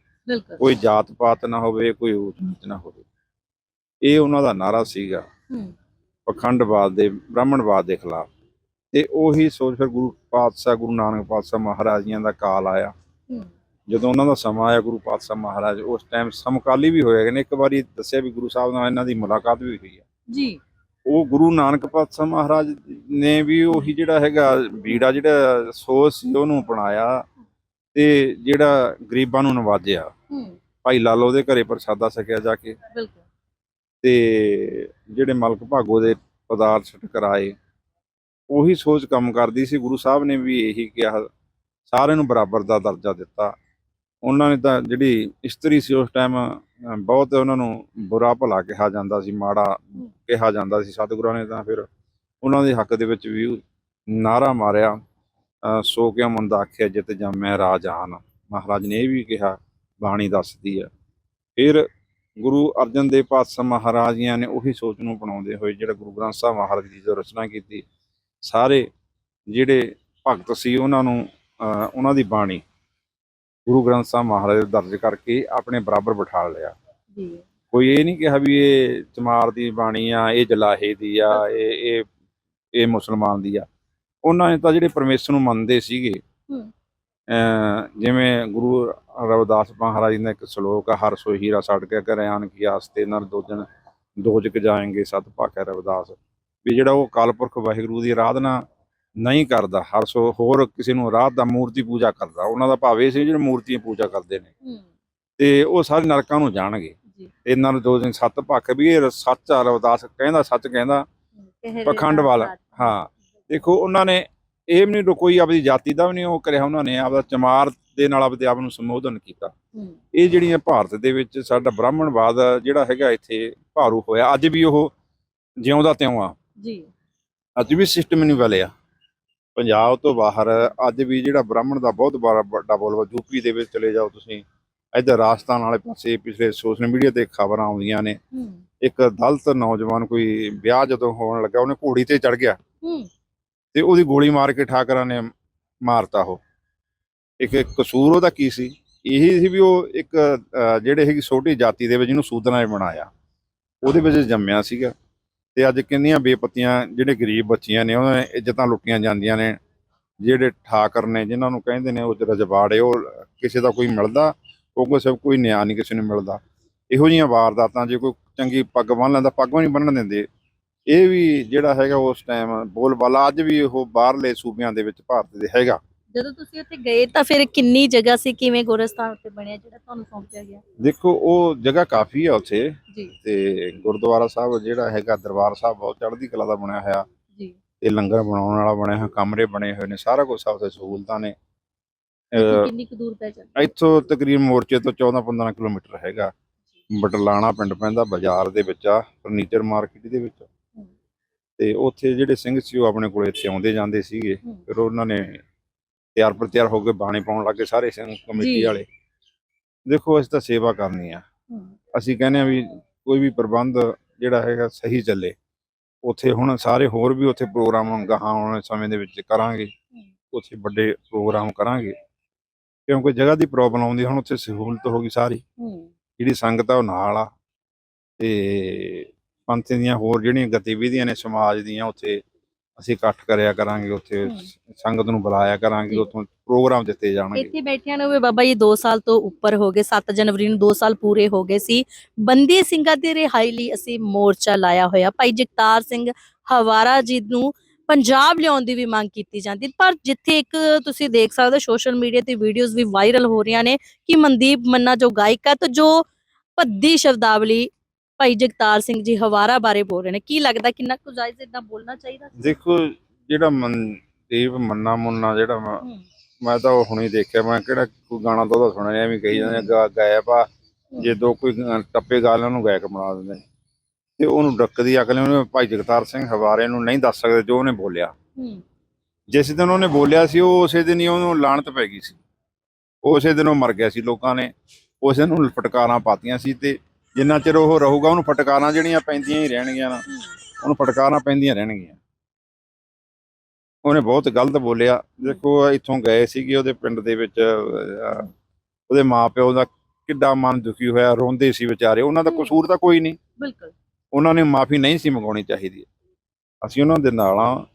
ਕੋਈ ਜਾਤ ਪਾਤ ਨਾ ਹੋਵੇ ਕੋਈ ਊਚ ਨੀਚ ਨਾ ਹੋਵੇ। ਇਹ ਉਹਨਾਂ ਦਾ ਨਾਰਾ ਸੀਗਾ। ਪਖੰਡਵਾਦ ਦੇ ਬ੍ਰਾਹਮਣਵਾਦ ਦੇ ਖਿਲਾਫ। ਤੇ ਉਹੀ ਸੋਚ ਫਿਰ ਗੁਰੂ ਪਾਤਸ਼ਾਹ ਗੁਰੂ ਨਾਨਕ ਪਾਤਸ਼ਾਹ ਮਹਾਰਾਜ ਜੀਆਂ ਦਾ ਕਾਲ ਆਇਆ। ਜਦੋਂ ਉਹਨਾਂ ਦਾ ਸਮਾਂ ਆਇਆ ਗੁਰੂ ਪਾਤਸ਼ਾਹ ਮਹਾਰਾਜ ਉਸ ਟਾਈਮ ਸਮਕਾਲੀ ਵੀ ਹੋਏ ਨੇ। ਇੱਕ ਵਾਰੀ ਦੱਸਿਆ ਵੀ ਗੁਰੂ ਸਾਹਿਬ ਨਾਲ ਇਹਨਾਂ ਦੀ ਮੁਲਾਕਾਤ ਵੀ ਹੋਈ ਹੈ। ਜੀ। ਉਹ ਗੁਰੂ ਨਾਨਕ ਪਾਤਸ਼ਾਹ ਮਹਾਰਾਜ ਨੇ ਵੀ ਉਹੀ ਜਿਹੜਾ ਹੈਗਾ ਬੀੜਾ ਜਿਹੜਾ ਸੋਚ ਸੀ ਉਹਨੂੰ ਅਪਣਾਇਆ ਤੇ ਜਿਹੜਾ ਗਰੀਬਾਂ ਨੂੰ ਨਵਾਜਿਆ। ਭਾਈ ਲਾਲੋ ਦੇ ਘਰੇ ਪ੍ਰਸਾਦਾ ਛਕਿਆ ਜਾ ਕੇ ਬਿਲਕੁਲ। ਤੇ ਜਿਹੜੇ ਮਲਕ ਭਾਗੋ ਦੇ ਪਦਾਰਥ ਛਟ ਕਰਾਏ। ਉਹੀ ਸੋਚ ਕੰਮ ਕਰਦੀ ਸੀ, ਗੁਰੂ ਸਾਹਿਬ ਨੇ ਵੀ ਇਹੀ ਕਿਹਾ, ਸਾਰਿਆਂ ਨੂੰ ਬਰਾਬਰ ਦਾ ਦਰਜਾ ਦਿੱਤਾ। ਉਹਨਾਂ ਨੇ ਤਾਂ ਜਿਹੜੀ ਇਸਤਰੀ ਸੀ ਉਸ ਟਾਈਮ ਬਹੁਤ ਉਹਨਾਂ ਨੂੰ ਬੁਰਾ ਭਲਾ ਕਿਹਾ ਜਾਂਦਾ ਸੀ, ਮਾੜਾ ਕਿਹਾ ਜਾਂਦਾ ਸੀ। ਸਤਿਗੁਰਾਂ ਨੇ ਤਾਂ ਫਿਰ ਉਹਨਾਂ ਦੇ ਹੱਕ ਦੇ ਵਿੱਚ ਵੀ ਨਾਰਾ ਮਾਰਿਆ ਸੋ ਕਿਉ ਮੰਦਾ ਆਖਿਆ, ਜਿਤ ਜੰਮੈ ਰਾਜ ਆਨ। ਮਹਾਰਾਜ ਨੇ ਇਹ ਵੀ ਕਿਹਾ, ਬਾਣੀ ਦੱਸਦੀ ਹੈ ਫਿਰ ਗੁਰੂ ਅਰਜਨ ਦੇਵ ਪਾਤਸ਼ਾਹ ਮਹਾਰਾਜ ਜੀਆਂ ਨੇ ਉਹੀ ਸੋਚ ਨੂੰ ਅਪਣਾਉਂਦੇ ਹੋਏ ਜਿਹੜਾ ਗੁਰੂ ਗ੍ਰੰਥ ਸਾਹਿਬ ਮਹਾਰਾਜ ਜੀ ਦੀ ਰਚਨਾ ਕੀਤੀ ਸਾਰੇ ਜਿਹੜੇ ਭਗਤ ਸੀ ਉਹਨਾਂ ਨੂੰ ਉਹਨਾਂ ਦੀ ਬਾਣੀ ਗੁਰੂ ਗ੍ਰੰਥ ਸਾਹਿਬ ਮਹਾਰਾਜ ਦੇ ਦਰਜ ਕਰਕੇ ਆਪਣੇ ਬਰਾਬਰ ਬਿਠਾ ਲਿਆ। ਜੀ। ਕੋਈ ਇਹ ਨਹੀਂ ਕਿਹਾ ਵੀ ਇਹ ਚਮਾਰ ਦੀ ਬਾਣੀ ਆ ਇਹ ਜਲਾਹੇ ਦੀ ਆ ਇਹ ਇਹ ਇਹ ਮੁਸਲਮਾਨ ਦੀ ਆ। ਉਹਨਾਂ ਨੇ ਤਾਂ ਜਿਹੜੇ ਪਰਮੇਸ਼ਰ ਨੂੰ ਮੰਨਦੇ ਸੀਗੇ ਜਿਵੇਂ ਗੁਰੂ ਰਵਿਦਾਸ ਮਹਾਰਾਜ ਦਾ ਇੱਕ ਸ਼ਲੋਕ ਆ ਹਰ ਸੋ ਹੀਰਾ ਛੱਡ ਕੇ ਘਰੇ ਆਣ ਕੀ ਆਸਤੇ ਨਰ ਦੋ ਦਿਨ ਦੋਜਕ ਜਾਏਂਗੇ ਸਤ ਭਾਖੈ ਰਵਿਦਾਸ। ਵੀ ਜਿਹੜਾ ਉਹ ਕਾਲਪੁਰਖ ਵਾਹਿਗੁਰੂ ਦੀ ਆਰਾਧਨਾ ਨਹੀਂ ਕਰਦਾ ਹਰ ਸੋ ਹੋਰ ਕਿਸੇ ਨੂੰ ਆਰਾਧ ਦਾ ਮੂਰਤੀ ਪੂਜਾ ਕਰਦਾ ਉਹਨਾਂ ਦਾ ਭਾਵੇਂ ਸੀ ਜਿਹੜੇ ਮੂਰਤੀਆਂ ਪੂਜਾ ਕਰਦੇ ਨੇ। ਤੇ ਉਹ ਸਾਰੇ ਨਰਕਾਂ ਨੂੰ ਜਾਣਗੇ। ਜੀ। ਇਹਨਾਂ ਨੂੰ ਦੋ ਦਿਨ ਸੱਤ ਪੱਖ ਵੀ ਇਹ ਸੱਚ ਆ ਰਵਿਦਾਸ ਕਹਿੰਦਾ ਸੱਚ ਕਹਿੰਦਾ ਕਹਿ ਪਖੰਡ ਵਾਲਾ ਹਾਂ। ਦੇਖੋ ਉਹਨਾਂ ਨੇ ਇਹ ਵੀ ਨਹੀਂ ਕੋਈ ਆਪਦੀ ਜਾਤੀ ਦਾ ਵੀ ਨਹੀਂ ਉਹ ਕਰਿਆ ਉਹਨਾਂ ਨੇ ਆਪਦਾ ਚਮਾਰ ਦੇ ਨਾਲ ਆਪਦੇ ਆਪ ਨੂੰ ਸੰਬੋਧਨ ਕੀਤਾ। ਇਹ ਜਿਹੜੀਆਂ ਭਾਰਤ ਦੇ ਵਿੱਚ ਸਾਡਾ ਬ੍ਰਾਹਮਣਵਾਦ ਜਿਹੜਾ ਹੈਗਾ ਇੱਥੇ ਭਾਰੂ ਹੋਇਆ ਅੱਜ ਵੀ ਉਹ ਜਿਉਂਦਾ ਤਿਉਂ ਆ। ਜੀ। ਅੱਜ ਵੀ ਸਿਸਟਮ ਨਹੀਂ ਬਲਿਆ ਪੰਜਾਬ ਤੋਂ ਬਾਹਰ ਅੱਜ ਵੀ ਜਿਹੜਾ ਬ੍ਰਾਹਮਣ ਦਾ ਬਹੁਤ ਬੜਾ ਵੱਡਾ ਬੋਲਵਾ ਯੂਪੀ ਦੇ ਵਿੱਚ ਚਲੇ ਜਾਓ ਤੁਸੀਂ। ਇੱਧਰ ਰਾਜਸਥਾਨ ਵਾਲੇ ਪਾਸੇ ਪਿਛਲੇ ਸੋਸ਼ਲ ਮੀਡੀਆ ਤੇ ਖਬਰਾਂ ਆਉਂਦੀਆਂ ਨੇ। ਇੱਕ ਦਲਿਤ ਨੌਜਵਾਨ ਕੋਈ ਵਿਆਹ ਜਦੋਂ ਹੋਣ ਲੱਗਾ ਉਹਨੇ ਘੋੜੀ ਤੇ ਚੜ ਗਿਆ। ਤੇ ਉਹਦੀ ਗੋਲੀ ਮਾਰ ਕੇ ਠਾਕਰਾਂ ਨੇ ਮਾਰਤਾ ਉਹ। ਇੱਕ ਕਸੂਰ ਉਹਦਾ ਕੀ ਸੀ? ਇਹੀ ਸੀ ਵੀ ਉਹ ਇੱਕ ਜਿਹੜੇ ਹੈਗੀ ਛੋਟੀ ਜਾਤੀ ਦੇ ਵਿੱਚ ਜਿਹਨੂੰ ਸੂਦਨਾ ਨੇ ਬਣਾਇਆ। ਉਹਦੇ ਵਿੱਚ ਜੰਮਿਆ ਸੀਗਾ। ਤੇ ਅੱਜ ਕਿੰਨੀਆਂ ਬੇਪਤੀਆਂ ਜਿਹੜੇ ਗਰੀਬ ਬੱਚੀਆਂ ਨੇ, ਉਹਨਾਂ ਨੇ ਇੱਜ਼ਤਾਂ ਲੁੱਟੀਆਂ ਜਾਂਦੀਆਂ ਨੇ। ਜਿਹੜੇ ਠਾਕਰ ਨੇ, ਜਿਨ੍ਹਾਂ ਨੂੰ ਕਹਿੰਦੇ ਨੇ ਉਹ ਰਜਵਾੜੇ ਉਹ ਕਿਸੇ ਦਾ ਕੋਈ ਮਿਲਦਾ, ਉਹ ਕੋਈ ਸਭ ਕੋਈ ਨਿਆਂ ਨਹੀਂ ਕਿਸੇ ਨੂੰ ਮਿਲਦਾ। ਇਹੋ ਜਿਹੀਆਂ ਵਾਰਦਾਤਾਂ ਜੇ ਕੋਈ ਚੰਗੀ ਪੱਗ ਬੰਨ ਲੈਂਦਾ, ਪੱਗ ਵੀ ਨਹੀਂ ਬੰਨਣ ਦਿੰਦੇ। ਇਹ ਵੀ ਜਿਹੜਾ ਹੈਗਾ ਉਸ ਟਾਈਮ ਬੋਲਬਾਲਾ, ਅੱਜ ਵੀ ਉਹ ਬਾਹਰਲੇ ਸੂਬਿਆਂ ਦੇ ਵਿੱਚ ਭਾਰਤ ਦੇ ਹੈਗਾ। ਜਦੋਂ ਤੁਸੀਂ ਉੱਥੇ ਗਏ ਤਾਂ ਫਿਰ ਕਿੰਨੀ ਜਗ੍ਹਾ ਸੀ ਕਿਵੇਂ ਗੋਰਸਤਾਨ ਉੱਤੇ ਬਣਿਆ ਜਿਹੜਾ ਤੁਹਾਨੂੰ ਸੌਂਪਿਆ ਗਿਆ? ਦੇਖੋ ਉਹ ਜਗ੍ਹਾ ਕਾਫੀ ਆ ਉੱਥੇ ਜੀ। ਤੇ ਗੁਰਦੁਆਰਾ ਸਾਹਿਬ ਜਿਹੜਾ ਹੈਗਾ ਦਰਬਾਰ ਸਾਹਿਬ ਬਹੁਤ ਚੜ੍ਹਦੀ ਕਲਾ ਦਾ ਬਣਿਆ ਹੋਇਆ। ਜੀ। ਤੇ ਲੰਗਰ ਬਣਾਉਣ ਵਾਲਾ ਬਣਿਆ ਹੋਇਆ ਕਮਰੇ ਬਣੇ ਹੋਏ ਨੇ ਸਾਰਾ ਕੁਝ ਸਭ ਤੋਂ ਸਹੂਲਤਾਂ ਨੇ। ਕਿੰਨੀ ਕੁ ਦੂਰ ਪੈ ਜਾਂਦਾ? ਇੱਥੋਂ ਤਕਰੀਬਨ ਮੋਰਚੇ ਤੋਂ 14-15 ਕਿਲੋਮੀਟਰ ਹੈਗਾ। ਬਟਲਾਣਾ ਪਿੰਡ ਪੈਂਦਾ ਬਾਜ਼ਾਰ ਦੇ ਵਿੱਚ ਆ ਫਰਨੀਚਰ ਮਾਰਕੀਟ ਦੇ ਵਿੱਚ। ਤੇ ਉੱਥੇ ਜਿਹੜੇ ਸਿੰਘ ਸੀ ਉਹ ਆਪਣੇ ਕੋਲੇ ਇੱਥੇ ਆਉਂਦੇ ਜਾਂਦੇ ਸੀਗੇ। ਫਿਰ ਉਹਨਾਂ ਨੇ ਤਿਆਰ ਪਰ ਤਿਆਰ ਹੋ ਕੇ ਬਾਣੇ ਪਾਉਣ ਲੱਗੇ ਸਾਰੇ ਕਮੇਟੀ। ਵਾਲੇ। ਦੇਖੋ ਅਸੀਂ ਤਾਂ ਸੇਵਾ ਕਰਨੀ ਆ। ਅਸੀਂ ਕਹਿੰਦੇ ਆ ਵੀ ਕੋਈ ਵੀ ਪ੍ਰਬੰਧ ਜਿਹੜਾ ਹੈਗਾ ਸਹੀ ਚੱਲੇ। ਉੱਥੇ ਹੁਣ ਸਾਰੇ ਹੋਰ ਵੀ ਉੱਥੇ ਪ੍ਰੋਗਰਾਮ ਗਾਹਾਂ ਆਉਣ ਸਮੇਂ ਦੇ ਵਿੱਚ ਕਰਾਂਗੇ। ਉੱਥੇ ਵੱਡੇ ਪ੍ਰੋਗਰਾਮ ਕਰਾਂਗੇ। ਕਿਉਂਕਿ ਜਗ੍ਹਾ ਦੀ ਪ੍ਰੋਬਲਮ ਆਉਂਦੀ ਹੁਣ ਉੱਥੇ ਸਹੂਲਤ ਹੋ ਗਈ ਸਾਰੀ। ਜਿਹੜੀ ਸੰਗਤ ਆ ਉਹ ਨਾਲ ਆ। ਤੇ ਪੰਥ ਦੀਆਂ ਹੋਰ ਜਿਹੜੀਆਂ ਗਤੀਵਿਧੀਆਂ ਨੇ ਸਮਾਜ ਦੀਆਂ ਉੱਥੇ ਅਸੀਂ ਇਕੱਠ ਕਰਿਆ ਕਰਾਂਗੇ ਉੱਥੇ। ਸੰਗਤ ਨੂੰ ਬੁਲਾਇਆ ਕਰਾਂਗੇ। ਉੱਥੋਂ ਪ੍ਰੋਗਰਾਮ ਦਿੱਤੇ ਜਾਣਗੇ ਇੱਥੇ ਬੈਠਿਆਂ ਨੂੰ ਵੀ ਬਾਬਾ ਜੀ 2 ਸਾਲ ਤੋਂ ਉੱਪਰ ਹੋ ਗਏ 7 ਜਨਵਰੀ ਨੂੰ 2 ਸਾਲ ਪੂਰੇ ਹੋ ਗਏ ਸੀ ਬੰਦੀ ਸਿੰਘਾਂ ਦੀ ਰਿਹਾਈ ਲਈ ਅਸੀਂ ਮੋਰਚਾ ਲਾਇਆ ਹੋਇਆ ਭਾਈ ਜਗਤਾਰ ਸਿੰਘ ਹਵਾਰਾ ਜੀ ਨੂੰ ਪੰਜਾਬ ਲਿਆਉਣ ਦੀ ਵੀ ਮੰਗ ਕੀਤੀ ਜਾਂਦੀ ਪਰ ਜਿੱਥੇ ਇੱਕ ਤੁਸੀਂ ਦੇਖ ਸਕਦੇ ਹੋ ਸੋਸ਼ਲ ਮੀਡੀਆ ਤੇ ਵੀਡੀਓਜ਼ ਵੀ ਵਾਇਰਲ ਹੋ ਰਹੀਆਂ ਨੇ ਕਿ ਮਨਦੀਪ ਮੰਨਾ ਜੋ ਗਾਇਕ ਹੈ ਤੇ ਜੋ ਭੱਦੀ ਸ਼ਬਦਾਵਲੀ ਭਾਈ ਜਗਤਾਰ ਸਿੰਘ ਜੀ ਹਵਾਰਾ ਬਾਰੇ ਬੋਲ ਰਹੇ ਨੇ। ਕੀ ਲੱਗਦਾ ਕਿੰਨਾ ਕੁ ਜਾਇਜ਼ ਇਦਾਂ ਬੋਲਣਾ ਚਾਹੀਦਾ ਸੀ? ਦੇਖੋ ਜਿਹੜਾ ਮਨ ਇਹ ਮੰਨਾ ਮੁੰਨਾ ਜਿਹੜਾ ਮੈਂ- ਮੈਂ ਤਾਂ ਉਹ ਹੁਣੇ ਦੇਖਿਆ ਮੈਂ ਕਿਹੜਾ ਕੋਈ ਗਾਣਾ ਤਾਂ ਉਹਦਾ ਸੁਣਿਆ ਐਵੇਂ ਕਹੀ ਜਾਂਦੇ ਆ, ਗਾ ਗਾਇਬ ਆ ਜੇ ਦੋ ਕੋਈ ਗ- ਟੱਪੇ ਗਾਲਾਂ ਨੂੰ ਗਾਇਕ ਬਣਾ ਦਿੰਦੇ। ਨੇ। ਤੇ ਉਹਨੂੰ ਡੱਕਦੀ ਅਕਲ ਉਹਨੇ ਭਾਈ ਜਗਤਾਰ ਸਿੰਘ ਹਵਾਰੇ ਨੂੰ ਨਹੀਂ ਦੱਸ ਸਕਦੇ ਜੋ ਉਹਨੇ ਬੋਲਿਆ। ਜਿਸ ਦਿਨ ਉਹਨੇ ਬੋਲਿਆ ਸੀ ਉਹ ਉਸੇ ਦਿਨ ਹੀ ਉਹਨੂੰ ਲਾਣਤ ਪੈ ਗਈ ਸੀ। ਉਸੇ ਦਿਨ ਉਹ ਮਰ ਗਿਆ ਸੀ ਲੋਕਾਂ ਨੇ। ਉਸ ਉਹਨੂੰ ਫਟਕਾਰਾਂ ਪਾਤੀਆਂ ਸੀ ਤੇ ਜਿੰਨਾ ਚਿਰ ਉਹ ਰਹੂਗਾ ਉਹਨੂੰ ਫਟਕਾਰਾਂ ਜਿਹੜੀਆਂ ਪੈਂਦੀਆਂ ਹੀ ਰਹਿਣਗੀਆਂ ਨਾ ਉਹਨੂੰ ਫਟਕਾਰਾਂ ਪੈਂਦੀਆਂ ਰਹਿਣਗੀਆਂ। ਉਹਨੇ ਬਹੁਤ ਗਲਤ ਬੋਲਿਆ। ਦੇਖੋ ਇੱਥੋਂ ਗਏ ਸੀਗੇ ਉਹਦੇ ਪਿੰਡ ਦੇ ਵਿੱਚ ਉਹਦੇ ਮਾਪਿਓ ਦਾ ਕਿੱਡਾ ਮਨ ਦੁਖੀ ਹੋਇਆ ਰੋਂਦੇ ਸੀ ਵਿਚਾਰੇ। ਉਹਨਾਂ ਦਾ। ਕਸੂਰ ਤਾਂ ਕੋਈ ਨਹੀਂ। ਬਿਲਕੁਲ। ਉਹਨਾਂ ਨੇ ਮਾਫੀ ਨਹੀਂ ਸੀ ਮੰਗਾਉਣੀ ਚਾਹੀਦੀ। ਅਸੀਂ ਉਹਨਾਂ ਦੇ ਨਾਲ ਆ।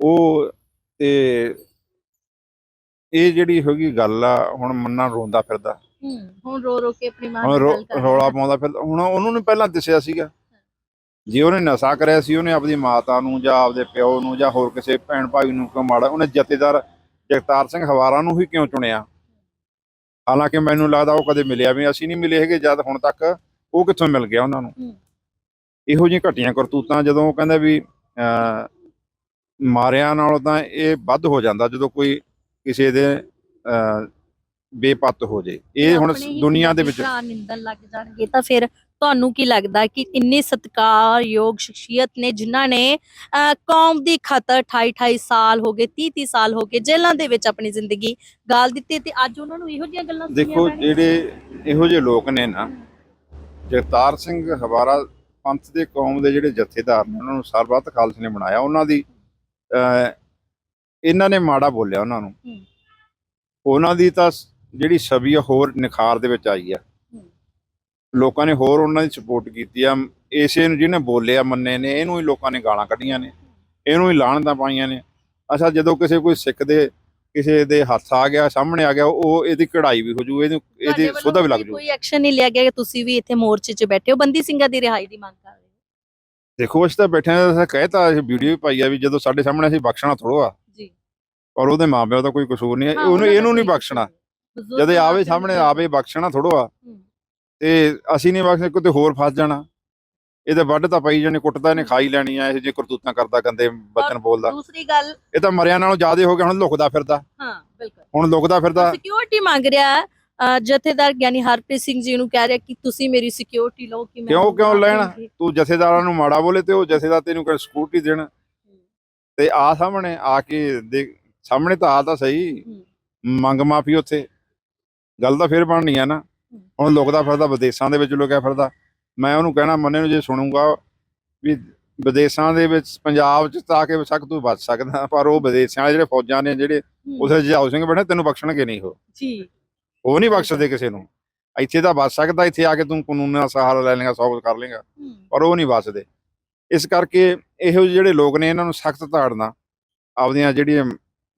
ਉਹ ਤੇ ਇਹ ਜਿਹੜੀ ਹੈਗੀ ਗੱਲ ਆ ਹੁਣ ਮੰਨਾ ਰੋਂਦਾ ਫਿਰਦਾ। ਹੁਣ ਰੋ ਰੋ ਕੇ ਆਪਣੀ ਮਾਂ ਹੁਣ ਰੋ- ਰੌਲਾ। ਪਾਉਂਦਾ ਫਿਰਦਾ ਹੁਣ ਉਹਨੂੰ ਨੇ ਪਹਿਲਾਂ ਦੱਸਿਆ ਸੀਗਾ। ਜੇ ਉਹਨੇ ਨਸ਼ਾ ਕਰਿਆ ਸੀ ਉਹਨੇ ਆਪਣੀ ਮਾਤਾ ਨੂੰ ਜਾਂ ਆਪਦੇ ਪਿਓ ਨੂੰ ਜਾਂ ਹੋਰ ਕਿਸੇ ਭੈਣ ਭਾਈ ਨੂੰ ਕਿਉਂ ਮਾੜਾ ਉਹਨੇ ਜਥੇਦਾਰ ਜਗਤਾਰ ਸਿੰਘ ਹਵਾਰਾ ਨੂੰ ਹੀ ਕਿਉਂ ਚੁਣਿਆ? ਹਾਲਾਂਕਿ ਮੈਨੂੰ ਲੱਗਦਾ ਉਹ ਕਦੇ ਮਿਲਿਆ ਵੀ ਅਸੀਂ ਨਹੀਂ ਮਿਲੇ ਹੈਗੇ ਜਦ ਹੁਣ ਤੱਕ। ਉਹ ਕਿੱਥੋਂ ਮਿਲ ਗਿਆ ਉਹਨਾਂ ਨੂੰ। ਇਹੋ ਜਿਹੀਆਂ ਘਟੀਆਂ ਕਰਤੂਤਾਂ ਜਦੋਂ ਉਹ ਕਹਿੰਦਾ ਵੀ ਅਹ, ਮਾਰਿਆਂ ਨਾਲੋਂ ਤਾਂ ਇਹ ਵੱਧ ਹੋ ਜਾਂਦਾ। ਜਦੋਂ ਕੋਈ ਕਿਸੇ ਦੇ ਅਹ, ਬੇਪੱਤ ਹੋ ਜੇ ਇਹ ਹੁਣ ਦੁਨੀਆ ਦੇ ਵਿੱਚ ਨਿੰਦਣ ਲੱਗ ਜਾਣਗੇ ਤਾਂ ਫਿਰ ਤੁਹਾਨੂੰ ਕੀ ਲੱਗਦਾ ਕਿ ਇੰਨੀ ਸਤਿਕਾਰਯੋਗ ਸ਼ਖਸੀਅਤ ਨੇ ਜਿਨ੍ਹਾਂ ਨੇ ਕੌਮ ਦੀ ਖਾਤਰ 28 28 ਸਾਲ ਹੋ ਗਏ 30 30 ਸਾਲ ਹੋ ਗਏ ਜੇਲ੍ਹਾਂ ਦੇ ਵਿੱਚ ਆਪਣੀ ਜ਼ਿੰਦਗੀ ਗਾਲ ਦਿੱਤੀ ਤੇ ਅੱਜ ਉਹਨਾਂ ਨੂੰ ਇਹੋ ਜਿਹੀਆਂ ਗੱਲਾਂ ਦੇਖੋ। ਜਿਹੜੇ ਇਹੋ ਜਿਹੇ ਲੋਕ ਨੇ ਨਾ ਜਗਤਾਰ ਸਿੰਘ ਹਵਾਰਾ ਪੰਥ ਦੇ ਕੌਮ ਦੇ ਜਿਹੜੇ ਜਥੇਦਾਰ ਨੇ ਉਹਨਾਂ ਨੂੰ ਸਰਬੱਤ ਖਾਲਸੇ ਨੇ ਬਣਾਇਆ ਉਹਨਾਂ ਦੀ ਇਹਨਾਂ ਨੇ ਮਾੜਾ ਬੋਲਿਆ ਉਹਨਾਂ ਨੂੰ। ਉਹਨਾਂ ਦੀ ਤਾਂ ਜਿਹੜੀ ਛਵੀ ਆ ਹੋਰ ਨਿਖਾਰ ਦੇ ਵਿੱਚ ਆਈ ਆ। ਲੋਕਾਂ ਨੇ ਹੋਰ ਉਹਨਾਂ ਦੀ ਸਪੋਰਟ ਕੀਤੀ ਆ। ਇਸੇ ਨੂੰ ਜਿਹਨੇ ਬੋਲਿਆ ਮੰਨੇ ਨੇ ਇਹਨੂੰ ਹੀ ਲੋਕਾਂ ਨੇ ਗਾਲਾਂ ਕੱਢੀਆਂ ਨੇ। ਇਹਨੂੰ ਹੀ ਲਾਹਣਤਾਂ ਪਾਈਆਂ ਨੇ। ਅੱਛਾ ਜਦੋਂ ਕਿਸੇ ਕੋਈ ਸਿੱਖ ਦੇ ਕਿਸੇ ਦੇ ਹੱਥ ਆ ਗਿਆ ਸਾਹਮਣੇ ਆ ਗਿਆ ਉਹ ਇਹਦੀ ਕਢਾਈ ਵੀ ਹੋ ਜੂ ਇਹਨੂੰ ਇਹਦੀ ਵੱਲੋਂ ਸੁਧਾ ਵੀ ਲੱਗ ਜੂ। ਕੋਈ ਐਕਸ਼ਨ ਨਹੀਂ ਲਿਆ ਗਿਆ ਕਿ ਤੁਸੀਂ ਵੀ ਇੱਥੇ ਮੋਰਚੇ 'ਚ ਬੈਠੇ ਹੋ? ਬੰਦੀ ਸਿੰਘਾਂ ਦੀ ਰਿਹਾਈ ਦੀ ਮੰਗ ਕਰ ਰਹੇ ਹੋ। ਦੇਖੋ ਅਸੀਂ ਤਾਂ ਬੈਠੇ ਆ ਕਹਿਤਾ ਇਹ ਵੀਡੀਓ ਵੀ ਪਾਈ ਆ ਵੀ ਜਦੋਂ ਸਾਡੇ ਸਾਹਮਣੇ ਅਸੀਂ ਬਖਸ਼ਣਾ ਥੋੜੋ ਆ ਜੀ। ਔਰ ਉਹਦੇ ਮਾਪਿਆਂ ਦਾ ਕੋਈ ਕਸੂਰ ਨਹੀਂ ਹੈ। ਉਹਨੂੰ ਇਹਨੂੰ ਨਹੀਂ ਬਖਸ਼ਣਾ। ਜਦ ਇਹ ਆਵੇ ਸਾਹਮਣੇ ਆਵੇ ਬਖਸ਼ਣਾ ਥੋੜੋ ਆ। ਤੇ ਅਸੀਂ ਨਹੀਂ ਬਖਸ਼ਦੇ ਕਿਤੇ ਹੋਰ ਫਸ ਜਾਣਾ। ਇਹਦੇ ਵੱਢ ਤਾਂ ਪਈ ਜਾਣੀ ਕੁੱਟਦਾ ਇਹਨੇ ਖਾਈ ਲੈਣੀ ਆ ਇਹ ਜੇ ਕਰਤੂਤਾਂ ਕਰਦਾ ਗੰਦੇ ਬਚਨ ਬੋਲਦਾ। ਦੂਸਰੀ ਗੱਲ ਇਹ ਤਾਂ ਮਰਿਆਂ ਨਾਲੋਂ ਜ਼ਿਆਦਾ ਹੋ ਗਿਆ ਹੁਣ ਲੁਕਦਾ ਫਿਰਦਾ। ਹਾਂ ਬਿਲਕੁਲ। ਹੁਣ ਲੁਕਦਾ ਫਿਰਦਾ। ਸਿਕਿਉਰਿਟੀ ਮੰਗ ਰਿਹਾ ਜਥੇਦਾਰ ਗਿਆਨੀ ਹਰਪ੍ਰੀਤ ਸਿੰਘ ਜੀ ਨੂੰ ਕਹਿ ਰਿਹਾ ਕਿ ਤੁਸੀਂ ਮੇਰੀ ਸਿਕਿਉਰਿਟੀ ਲਓ ਕਿ ਮੈਂ ਕਿਉਂ- ਕਿਉਂ ਲੈਣਾ? ਤੂੰ ਜਥੇਦਾਰਾਂ ਨੂੰ ਮਾੜਾ ਬੋਲੇ ਤੇ ਉਹ ਜਥੇਦਾਰ ਤੈਨੂੰ ਕੋਈ ਸਕੂਟੀ ਦੇਣ? ਤੇ ਆ ਸਾਹਮਣੇ ਆ ਕੇ ਸਾਹਮਣੇ ਤਾਂ ਆ ਤਾਂ ਸਹੀ। ਮੰਗ ਮਾਫੀ ਉੱਥੇ। ਗੱਲ ਤਾਂ ਫਿਰ ਬਣਨੀ ਆ ਨਾ। ਹੁਣ ਲੁਕਦਾ ਫਿਰਦਾ ਵਿਦੇਸ਼ਾਂ ਦੇ ਵਿੱਚ ਲੁਕਿਆ ਫਿਰਦਾ ਮੈਂ ਉਹਨੂੰ ਕਹਿਣਾ ਮੰਨੇ ਨੂੰ ਜੇ ਸੁਣੂਗਾ ਵੀ ਵਿਦੇਸ਼ਾਂ ਦੇ ਵਿੱਚ ਪੰਜਾਬ 'ਚ ਤਾਂ ਕੇ ਸਕ ਤੂੰ ਬਚ ਸਕਦਾ ਪਰ ਉਹ ਵਿਦੇਸ਼ਾਂ ਵਾਲੇ ਜਿਹੜੇ ਫੌਜਾਂ ਨੇ ਜਿਹੜੇ। ਉਥੇ ਜਹਾਉ ਸਿੰਘ ਬਣੇ ਤੈਨੂੰ ਬਖਸ਼ਣਗੇ ਨਹੀਂ ਉਹ। ਜੀ। ਉਹ ਨਹੀਂ ਬਖਸ਼ਦੇ ਕਿਸੇ ਨੂੰ। ਇੱਥੇ ਤਾਂ ਬਚ ਸਕਦਾ ਇੱਥੇ ਆ ਕੇ ਤੂੰ ਕਾਨੂੰਨ ਦਾ ਸਹਾਰਾ ਲੈ ਲੇਗਾ ਸੌ ਕੁਝ ਕਰ ਲੇਗਾ। ਪਰ ਉਹ ਨਹੀਂ ਬਚਦੇ ਇਸ ਕਰਕੇ ਇਹੋ ਜਿਹੇ ਜਿਹੜੇ ਲੋਕ ਨੇ ਇਹਨਾਂ ਨੂੰ ਸਖਤ ਤਾੜਨਾ ਆਪਦੀਆਂ ਜਿਹੜੀਆਂ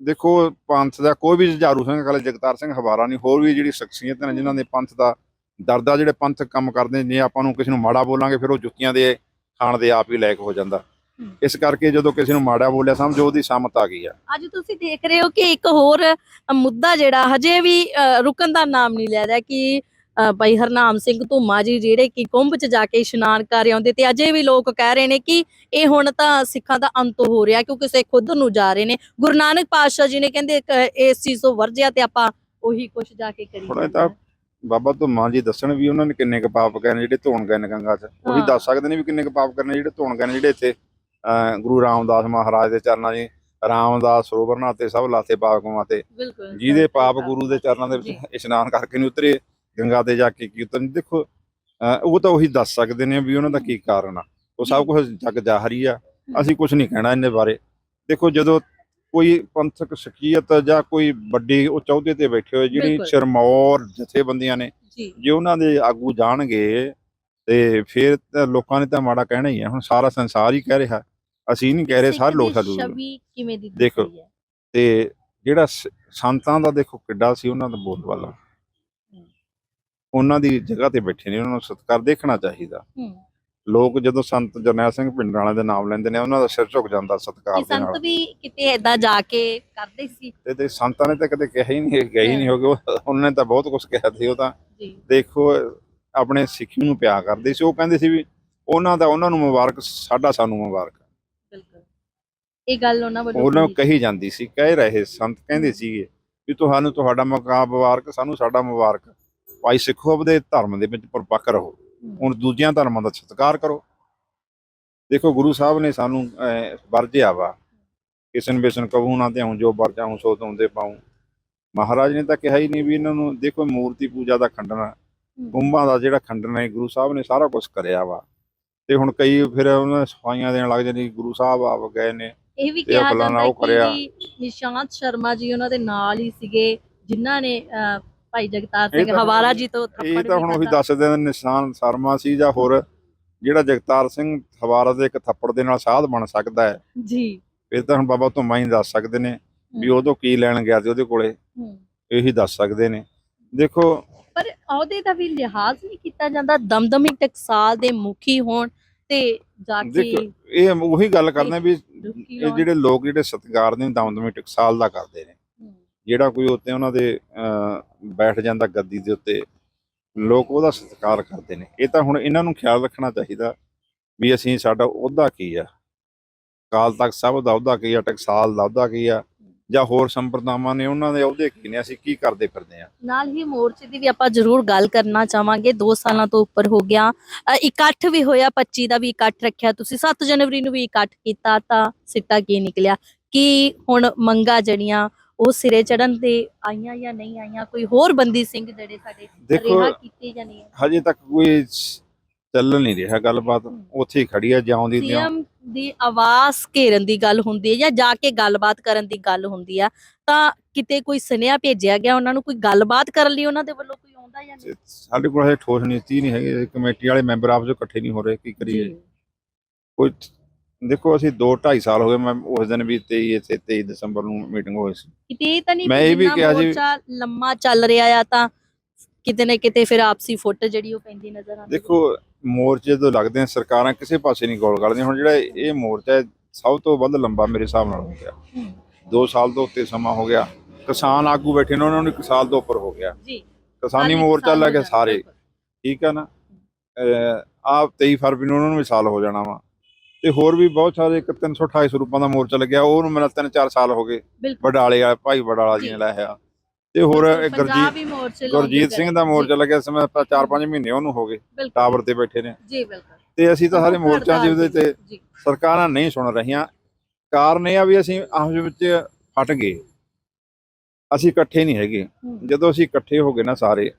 ਦੇਖੋ ਪੰਥ ਦਾ ਕੋਈ ਵੀ ਜੁਝਾਰੂ ਸਿੰਘ ਕਲੇ ਜਗਤਾਰ ਸਿੰਘ ਹਵਾਰਾ ਨਹੀਂ ਹੋਰ ਵੀ ਜਿਹੜੀ ਸ਼ਖਸੀਅਤ ਨੇ ਜਿਨ੍ਹਾਂ ਦੇ ਪੰਥ ਦਾ ਦਰਦਾ ਜਿਹੜੇ ਪੰਥ ਕੰਮ ਕਰਦੇ ਨੇ ਆਪਾਂ ਨੂੰ ਕਿਸੇ ਨੂੰ ਮਾੜਾ ਬੋਲਾਂਗੇ ਫਿਰ ਉਹ ਜੁੱਤੀਆਂ ਦੇ ਖਾਣ ਦੇ ਆਪ ਹੀ ਲਾਇਕ ਹੋ ਜਾਂਦਾ। ਇਸ ਕਰਕੇ ਜਦੋਂ ਕਿਸੇ ਨੂੰ ਮਾੜਾ ਬੋਲਿਆ ਸਮਝੋ ਉਹਦੀ ਸਮਤ ਆ ਗਈ ਆ ਅੱਜ ਤੁਸੀਂ ਦੇਖ ਰਹੇ ਹੋ ਕਿ ਇੱਕ ਹੋਰ ਮੁੱਦਾ ਜਿਹੜਾ ਹਜੇ ਵੀ ਰੁਕਣ ਦਾ ਨਾਮ ਨਹੀਂ ਲੈ ਰਿਹਾ ਕਿ ਭਾਈ ਹਰਨਾਮ ਸਿੰਘ ਧੂਮਾ ਜੀ ਜਿਹੜੇ ਕਿ ਕੁੰਭ 'ਚ ਜਾ ਕੇ ਇਸ਼ਨਾਨ ਕਰ ਆਉਂਦੇ ਤੇ ਅਜੇ ਵੀ ਲੋਕ ਕਹਿ ਰਹੇ ਨੇ ਕਿ ਇਹ ਹੁਣ ਤਾਂ ਸਿੱਖਾਂ ਦਾ ਅੰਤ ਹੋ ਰਿਹਾ ਕਿਉਂਕਿ ਸਿੱਖ ਖੁਦ ਨੂੰ ਜਾ ਰਹੇ ਨੇ ਗੁਰੂ ਨਾਨਕ ਪਾਤਸ਼ਾਹ ਜੀ ਨੇ ਕਹਿੰਦੇ ਇਸ ਚੀਜ਼ ਤੋਂ ਵਰਜਿਆ ਤੇ ਆਪਾਂ ਉਹੀ ਕੁਝ ਜਾ ਕੇ ਕਰੀ ਥੋੜ੍ਹਾ ਜਾਂਦੇ ਤਾਂ। ਬਾਬਾ ਧੁੰਮਾ ਜੀ ਦੱਸਣ ਵੀ ਉਹਨਾਂ ਨੇ ਕਿੰਨੇ ਕੁ ਪਾਪ ਕਰੇ ਨੇ ਜਿਹੜੇ ਧੋਣ ਗਏ ਨੇ ਗੰਗਾ 'ਚ ਉਹ। ਦੱਸ ਸਕਦੇ ਨੇ ਵੀ ਕਿੰਨੇ ਕੁ ਪਾਪ ਕਰਨੇ ਜਿਹੜੇ ਧੋਣ ਗਏ ਨੇ ਜਿਹੜੇ ਇੱਥੇ ਗੁਰੂ ਰਾਮਦਾਸ ਮਹਾਰਾਜ ਦੇ ਚਰਨਾਂ 'ਚ ਰਾਮਦਾਸ ਸਰੋਵਰ ਨਾਤੇ ਸਭ ਲਾਤੇ ਪਾਪ ਕਮਾਤੇ ਜਿਹਦੇ ਪਾਪ ਗੁਰੂ ਦੇ ਚਰਨਾਂ ਦੇ। ਵਿੱਚ ਇਸ਼ਨਾਨ ਕਰਕੇ ਨਹੀਂ ਉਤਰੇ ਗੰਗਾ ਤੇ ਜਾ ਕੇ ਕੀਰਤਨ ਦੇਖੋ ਉਹ ਤਾਂ ਉਹੀ ਦੱਸ ਸਕਦੇ ਨੇ ਵੀ ਉਹਨਾਂ ਦਾ ਕੀ ਕਾਰਨ ਆ। ਉਹ ਸਭ ਕੁਝ ਜਗ ਜਾਹਰੀ ਆ ਅਸੀਂ ਕੁਝ ਨਹੀਂ ਕਹਿਣਾ ਇਹਦੇ ਬਾਰੇ। ਦੇਖੋ ਜਦੋਂ ਕੋਈ ਪੰਥਕ ਸ਼ਖਸੀਅਤ ਜਾਂ ਕੋਈ ਵੱਡੀ ਉਹ ਚੌਧੇ ਤੇ ਬੈਠੇ ਹੋਏ ਜਿਹੜੀ। ਸ਼ਰਮੌਰ ਜਥੇਬੰਦੀਆਂ ਨੇ ਜੀ। ਉਹਨਾਂ ਦੇ ਆਗੂ ਜਾਣਗੇ ਤੇ ਫਿਰ ਲੋਕਾਂ ਨੇ ਤਾਂ ਮਾੜਾ ਕਹਿਣਾ ਹੀ ਹੈ ਹੁਣ ਸਾਰਾ ਸੰਸਾਰ ਹੀ ਕਹਿ ਰਿਹਾ। ਅਸੀਂ ਨਹੀਂ ਕਹਿ ਰਹੇ ਸਾਰੇ ਲੋਕ ਦੀ ਦੇਖੋ। ਤੇ ਜਿਹੜਾ ਸੰਤਾਂ ਦਾ ਦੇਖੋ ਕਿੱਡਾ ਸੀ ਉਹਨਾਂ ਦਾ ਬੋਲ ਵਾਲਾ ਉਹਨਾਂ ਦੀ ਜਗ੍ਹਾ ਤੇ ਬੈਠੇ ਨੇ ਉਹਨਾਂ ਨੂੰ ਸਤਿਕਾਰ ਦੇਖਣਾ ਚਾਹੀਦਾ। ਲੋਕ ਜਦੋਂ ਸੰਤ ਜਰਨੈਲ ਸਿੰਘ ਪਿੰਡ ਵਾਲਿਆਂ ਦੇ ਨਾਮ ਲੈਂਦੇ ਨੇ ਉਹਨਾਂ ਦਾ ਸਿਰ ਝੁਕ ਜਾਂਦਾ ਸਤਿਕਾਰ ਦੇ ਸੰਤ ਨਾਲ ਵੀ ਕਿਤੇ ਏਦਾਂ ਜਾ ਕੇ ਕਰਦੇ ਸੀ? ਤੇ ਤੇ ਸੰਤਾਂ ਨੇ ਤਾਂ ਕਦੇ ਕਿਹਾ ਹੀ ਨਹੀਂ ਗਏ ਹੀ ਨਹੀਂ ਹੋਗੇ ਉਹ- ਉਹਨਾਂ ਨੇ ਤਾਂ ਬਹੁਤ ਕੁਝ ਕਿਹਾ ਸੀ ਉਹ ਤਾਂ ਦੇਖੋ ਆਪਣੇ ਸਿੱਖੀ ਨੂੰ ਪਿਆਰ ਕਰਦੇ ਸੀ। ਉਹ ਕਹਿੰਦੇ ਸੀ ਵੀ ਉਹਨਾਂ ਦਾ ਉਹਨਾਂ ਨੂੰ ਮੁਬਾਰਕ ਸਾਡਾ ਸਾਨੂੰ ਮੁਬਾਰਕ। ਬਿਲਕੁਲ। ਇਹ ਗੱਲ ਉਹਨਾਂ ਵੱਲੋਂ ਉਹਨਾਂ ਨੂੰ ਕਹੀ- ਜਾਂਦੀ ਸੀ ਕਹਿ ਰਹੇ ਸੰਤ ਕਹਿੰਦੇ ਸੀਗੇ ਵੀ ਤੁਹਾਨੂੰ ਤੁਹਾਡਾ ਮੁਬਾਰਕ ਸਾਨੂੰ ਸਾਡਾ ਮੁਬਾਰਕ। ਭਾਈ ਸਿੱਖੋ ਆਪਦੇ ਧਰਮ ਦੇ ਵਿੱਚ ਪਰਪੱਕ ਰਹੋ। ਹੁਣ ਦੂਜਿਆਂ ਧਰਮਾਂ ਦਾ ਸਤਿਕਾਰ ਕਰੋ। ਦੇਖੋ ਗੁਰੂ ਸਾਹਿਬ ਨੇ ਸਾਨੂੰ ਵਰਜਿਆ ਵਾ। ਕਿਸਨ ਬਿਸਨ ਕਬੂ ਨਾ ਤੇ ਜੋ ਵਰਜਾ ਹੂੰ ਸੋ ਤੁਮ ਦੇ ਪਾਉ। ਮਹਾਰਾਜ ਨੇ ਤਾਂ ਕਿਹਾ ਹੀ ਨਹੀਂ ਵੀ ਇਹਨਾਂ ਨੂੰ ਦੇਖੋ ਮੂਰਤੀ ਪੂਜਾ ਦਾ ਖੰਡਨ ਕੁੰਭਾਂ ਦਾ ਜਿਹੜਾ ਖੰਡਨ ਹੈ ਗੁਰੂ ਸਾਹਿਬ ਨੇ ਸਾਰਾ ਕੁਝ ਕਰਿਆ ਵਾ। ਤੇ ਹੁਣ ਕਈ ਫਿਰ ਉਹਨਾਂ ਸਫਾਈਆਂ ਦੇਣ ਲੱਗ ਜਾਂਦੇ ਗੁਰੂ ਸਾਹਿਬ ਆਪ ਗਏ ਨੇ। ਇਹ ਵੀ ਤੇ ਕਿਹਾ ਜਾਂਦਾ। ਕਿ ਨਿਸ਼ਾਂਤ ਸ਼ਰਮਾ ਜੀ ਉਹਨਾਂ ਦੇ ਨਾਲ ਹੀ ਸੀਗੇ ਜਿਨ੍ਹਾਂ ਨੇ ਭਾਈ ਜਗਤਾਰ ਸਿੰਘ ਹਵਾਰਾ ਜੀ ਤੋਂ ਥੱਪੜ ਇਹ ਤਾਂ ਹੁਣ ਉਹੀ। ਦੱਸਦੇ ਨੇ ਨਿਸ਼ਾਨ ਸ਼ਰਮਾ ਸੀ ਜਾਂ ਹੋਰ ਜਿਹੜਾ ਜਗਤਾਰ ਸਿੰਘ ਹਵਾਰਾ ਦੇ ਇੱਕ ਥੱਪੜ ਦੇ ਨਾਲ ਸਾਧ ਬਣ ਸਕਦਾ ਹੈ ਜੀ ਇਹ ਤਾਂ ਹੁਣ ਬਾਬਾ ਧੁੰਮਾ ਹੀ ਦੱਸ ਸਕਦੇ ਨੇ ਵੀ ਉਦੋਂ ਕੀ ਲੈਣ ਗਿਆ ਸੀ ਉਹਦੇ ਕੋਲੇ ਹੂੰ। ਇਹੀ ਦੱਸ ਸਕਦੇ ਨੇ ਦੇਖੋ ਪਰ ਅਹੁਦੇ ਦਾ ਵੀ ਲਿਹਾਜ਼ ਨਹੀਂ ਕੀਤਾ ਜਾਂਦਾ ਦਮਦਮੀ ਟਕਸਾਲ ਦੇ ਮੁਖੀ ਹੋਣ ਤੇ ਜਾ ਕੇ ਦੇਖੋ ਇਹ ਉਹੀ ਗੱਲ ਕਰਦੇ ਵੀ। ਜਿਹੜੇ ਲੋਕ ਜਿਹੜੇ ਸਤਿਕਾਰ ਨੇ ਦਮਦਮੀ ਟਕਸਾਲ ਦਾ ਕਰਦੇ ਨੇ। ਜਿਹੜਾ ਕੋਈ ਉੱਤੇ ਉਹਨਾਂ ਦੇ ਬੈਠ ਜਾਂਦਾ ਗੱਦੀ ਦੇ ਉੱਤੇ, ਲੋਕ ਉਹਦਾ ਸਤਿਕਾਰ ਕਰਦੇ ਨੇ। ਇਹ ਤਾਂ ਹੁਣ ਇਹਨਾਂ ਨੂੰ ਖਿਆਲ ਰੱਖਣਾ ਚਾਹੀਦਾ ਵੀ ਅਸੀਂ ਸਾਡਾ ਅਹੁਦਾ ਕੀ ਆ? ਕਾਲ ਤੱਕ ਸਭ ਦਾ ਅਹੁਦਾ ਕੀ ਆ? ਟਕਸਾਲ ਦਾ ਅਹੁਦਾ ਕੀ ਆ? ਜਾਂ ਹੋਰ ਸੰਪਰਦਾਵਾਂ ਨੇ ਉਹਨਾਂ ਦੇ ਅਹੁਦੇ ਕੀ ਨੇ? ਅਸੀਂ ਕੀ ਕਰਦੇ ਫਿਰਦੇ ਆ? ਨਾਲ ਹੀ ਮੋਰਚੇ ਦੀ ਵੀ ਆਪਾਂ ਜ਼ਰੂਰ ਗੱਲ ਕਰਨਾ ਚਾਹਾਂਗੇ। 2 ਸਾਲਾਂ ਤੋਂ ਉੱਪਰ ਹੋ ਗਿਆ। ਇਕੱਠ ਵੀ ਹੋਇਆ 25 ਦਾ ਵੀ ਇਕੱਠ ਰੱਖਿਆ। ਤੁਸੀਂ 7 ਜਨਵਰੀ ਨੂੰ ਵੀ ਇਕੱਠ ਕੀਤਾ ਤਾਂ ਸਿੱਟਾ ਕੀ ਨਿਕਲਿਆ? ਕਿ ਹੁਣ ਮੰਗਾ ਜਿਹੜੀਆਂ ਉਹ ਸਿਰੇ ਚੜਨ ਤੇ ਆਈਆਂ ਜਾਂ ਨਹੀਂ ਆਈਆਂ ਕੋਈ ਹੋਰ ਬੰਦੀ ਸਿੰਘ ਜਿਹੜੇ ਸਾਡੇ ਰਿਹਾ ਕੀਤੇ ਜਾਂ ਨਹੀਂ? ਹਜੇ ਤੱਕ ਕੋਈ ਚੱਲ ਨਹੀਂ ਰਿਹਾ ਗੱਲਬਾਤ ਉੱਥੇ ਹੀ ਖੜੀ ਆ ਜਿਉਂ ਦੀ ਸੀਐਮ ਦੀ ਆਵਾਜ਼ ਘੇਰਨ ਦੀ ਗੱਲ ਹੁੰਦੀ ਹੈ ਜਾਂ ਜਾ ਕੇ ਗੱਲਬਾਤ ਕਰਨ ਦੀ ਗੱਲ ਹੁੰਦੀ ਆ ਤਾਂ ਕਿਤੇ ਕੋਈ ਸੁਨੇਹਾ ਭੇਜਿਆ ਗਿਆ ਉਹਨਾਂ ਨੂੰ ਕੋਈ ਗੱਲਬਾਤ ਕਰਨ ਲਈ ਉਹਨਾਂ ਦੇ ਵੱਲੋਂ ਕੋਈ ਆਉਂਦਾ ਜਾਂ ਨਹੀਂ? ਸਾਡੇ ਕੋਲ ਹਜੇ ਠੋਸ ਨੀਤੀ ਨਹੀਂ ਹੈਗੀ ਕਮੇਟੀ ਵਾਲੇ ਮੈਂਬਰ ਆਪਸ ਵਿੱਚ ਇਕੱਠੇ ਨਹੀਂ ਹੋ ਰਹੇ ਕੀ ਕਰੀਏ। ਕੋਈ ਦੇਖੋ ਅਸੀਂ 2 2.5 ਸਾਲ ਹੋ ਗਏ ਮੈਂ ਉਸ ਦਿਨ ਵੀ 23 ਇੱਥੇ 23 ਦਸੰਬਰ ਨੂੰ ਮੀਟਿੰਗ ਹੋਈ ਸੀ। ਕਿਤੇ ਇਹ ਤਾਂ ਨਹੀਂ ਮੈਂ ਇਹ ਵੀ ਕਿਹਾ ਜੀ- ਮੋਰਚਾ ਲੰਮਾ ਚੱਲ ਰਿਹਾ ਆ ਤਾਂ ਕਿਤੇ ਨਾ ਕਿਤੇ ਫਿਰ ਆਪਸੀ ਫੁੱਟ ਜਿਹੜੀ ਉਹ ਪੈਂਦੀ ਨਜ਼ਰ ਆਉਂਦੀ। ਦੇਖੋ ਮੋਰਚੇ ਤੋਂ ਲੱਗਦੇ ਆ ਸਰਕਾਰਾਂ ਕਿਸੇ ਪਾਸੇ ਨਹੀਂ ਗੋਲ ਕਰਦੀਆਂ। ਹੁਣ ਜਿਹੜਾ ਇਹ ਮੋਰਚਾ ਹੈ, ਸਭ ਤੋਂ ਵੱਧ ਲੰਬਾ ਮੇਰੇ ਹਿਸਾਬ ਨਾਲ ਹੋ ਗਿਆ। ਹੂੰ, 2 ਸਾਲ ਤੋਂ ਉੱਤੇ ਸਮਾਂ ਹੋ ਗਿਆ। ਕਿਸਾਨ ਆਗੂ ਬੈਠੇ ਨੇ ਉਹਨਾਂ ਨੂੰ 1 ਸਾਲ ਤੋਂ ਉੱਪਰ ਹੋ ਗਿਆ। ਜੀ। ਕਿਸਾਨੀ ਮੋਰਚਾ ਸਾਲ ਲੈ ਹੋ ਕੇ ਜਾਣਾ, ਸਾਰੇ। ਠੀਕ ਹੈ ਨਾ? ਆ 23 ਫਰਵਰੀ ਨੂੰ ਉਹਨਾਂ ਨੂੰ ਵੀ ਸਾਲ ਹੋ ਜਾਣਾ ਵਾ। ਤੇ ਹੋਰ ਵੀ ਬਹੁਤ ਸਾਰੇ ਇੱਕ 328 ਸਰੂਪਾਂ ਦਾ ਮੋਰਚਾ ਲੱਗਿਆ ਉਹਨੂੰ ਮੇਰਾ 3-4 ਸਾਲ ਹੋ ਗਏ। ਬਿਲਕੁਲ। ਵਡਾਲੇ ਵਾਲੇ ਭਾਈ ਵਡਾਲਾ ਜੀ ਜੀ। ਨੇ ਲਾਇਆ। ਤੇ ਹੋਰ ਪੰਜਾਬ ਗੁਰਜੀਤ ਮੋਰਚੇ ਲਾਉਂਦੇ ਗੁਰਜੀਤ ਸਿੰਘ ਦਾ ਜੀ, ਮੋਰਚਾ ਲੱਗਿਆ ਇਸ ਸਮੇਂ 4-5 ਮਹੀਨੇ ਉਹਨੂੰ ਹੋ ਗਏ ਬਿਲਕੁਲ। ਟਾਵਰ ਤੇ ਬੈਠੇ ਨੇ। ਜੀ ਬਿਲਕੁਲ। ਤੇ ਅਸੀਂ ਤਾਂ ਸਾਰੇ ਦੇ ਹੜਤਾਲ ਉਹਦੇ ਤੇ ਜੀ। ਸਰਕਾਰਾਂ ਨਹੀਂ ਸੁਣ ਰਹੀਆਂ। ਕਾਰਨ ਇਹ ਆ ਵੀ ਅਸੀਂ ਆਪਸ ਵਿੱਚ ਫਟ ਗਏ। ਅਸੀਂ ਇਕੱਠੇ ਨਹੀਂ ਹੈਗੇ। ਹੂੰ, ਜਦੋਂ ਅਸੀਂ ਇਕੱਠੇ ਹੋ ਗਏ ਨਾ ਸਾਰੇ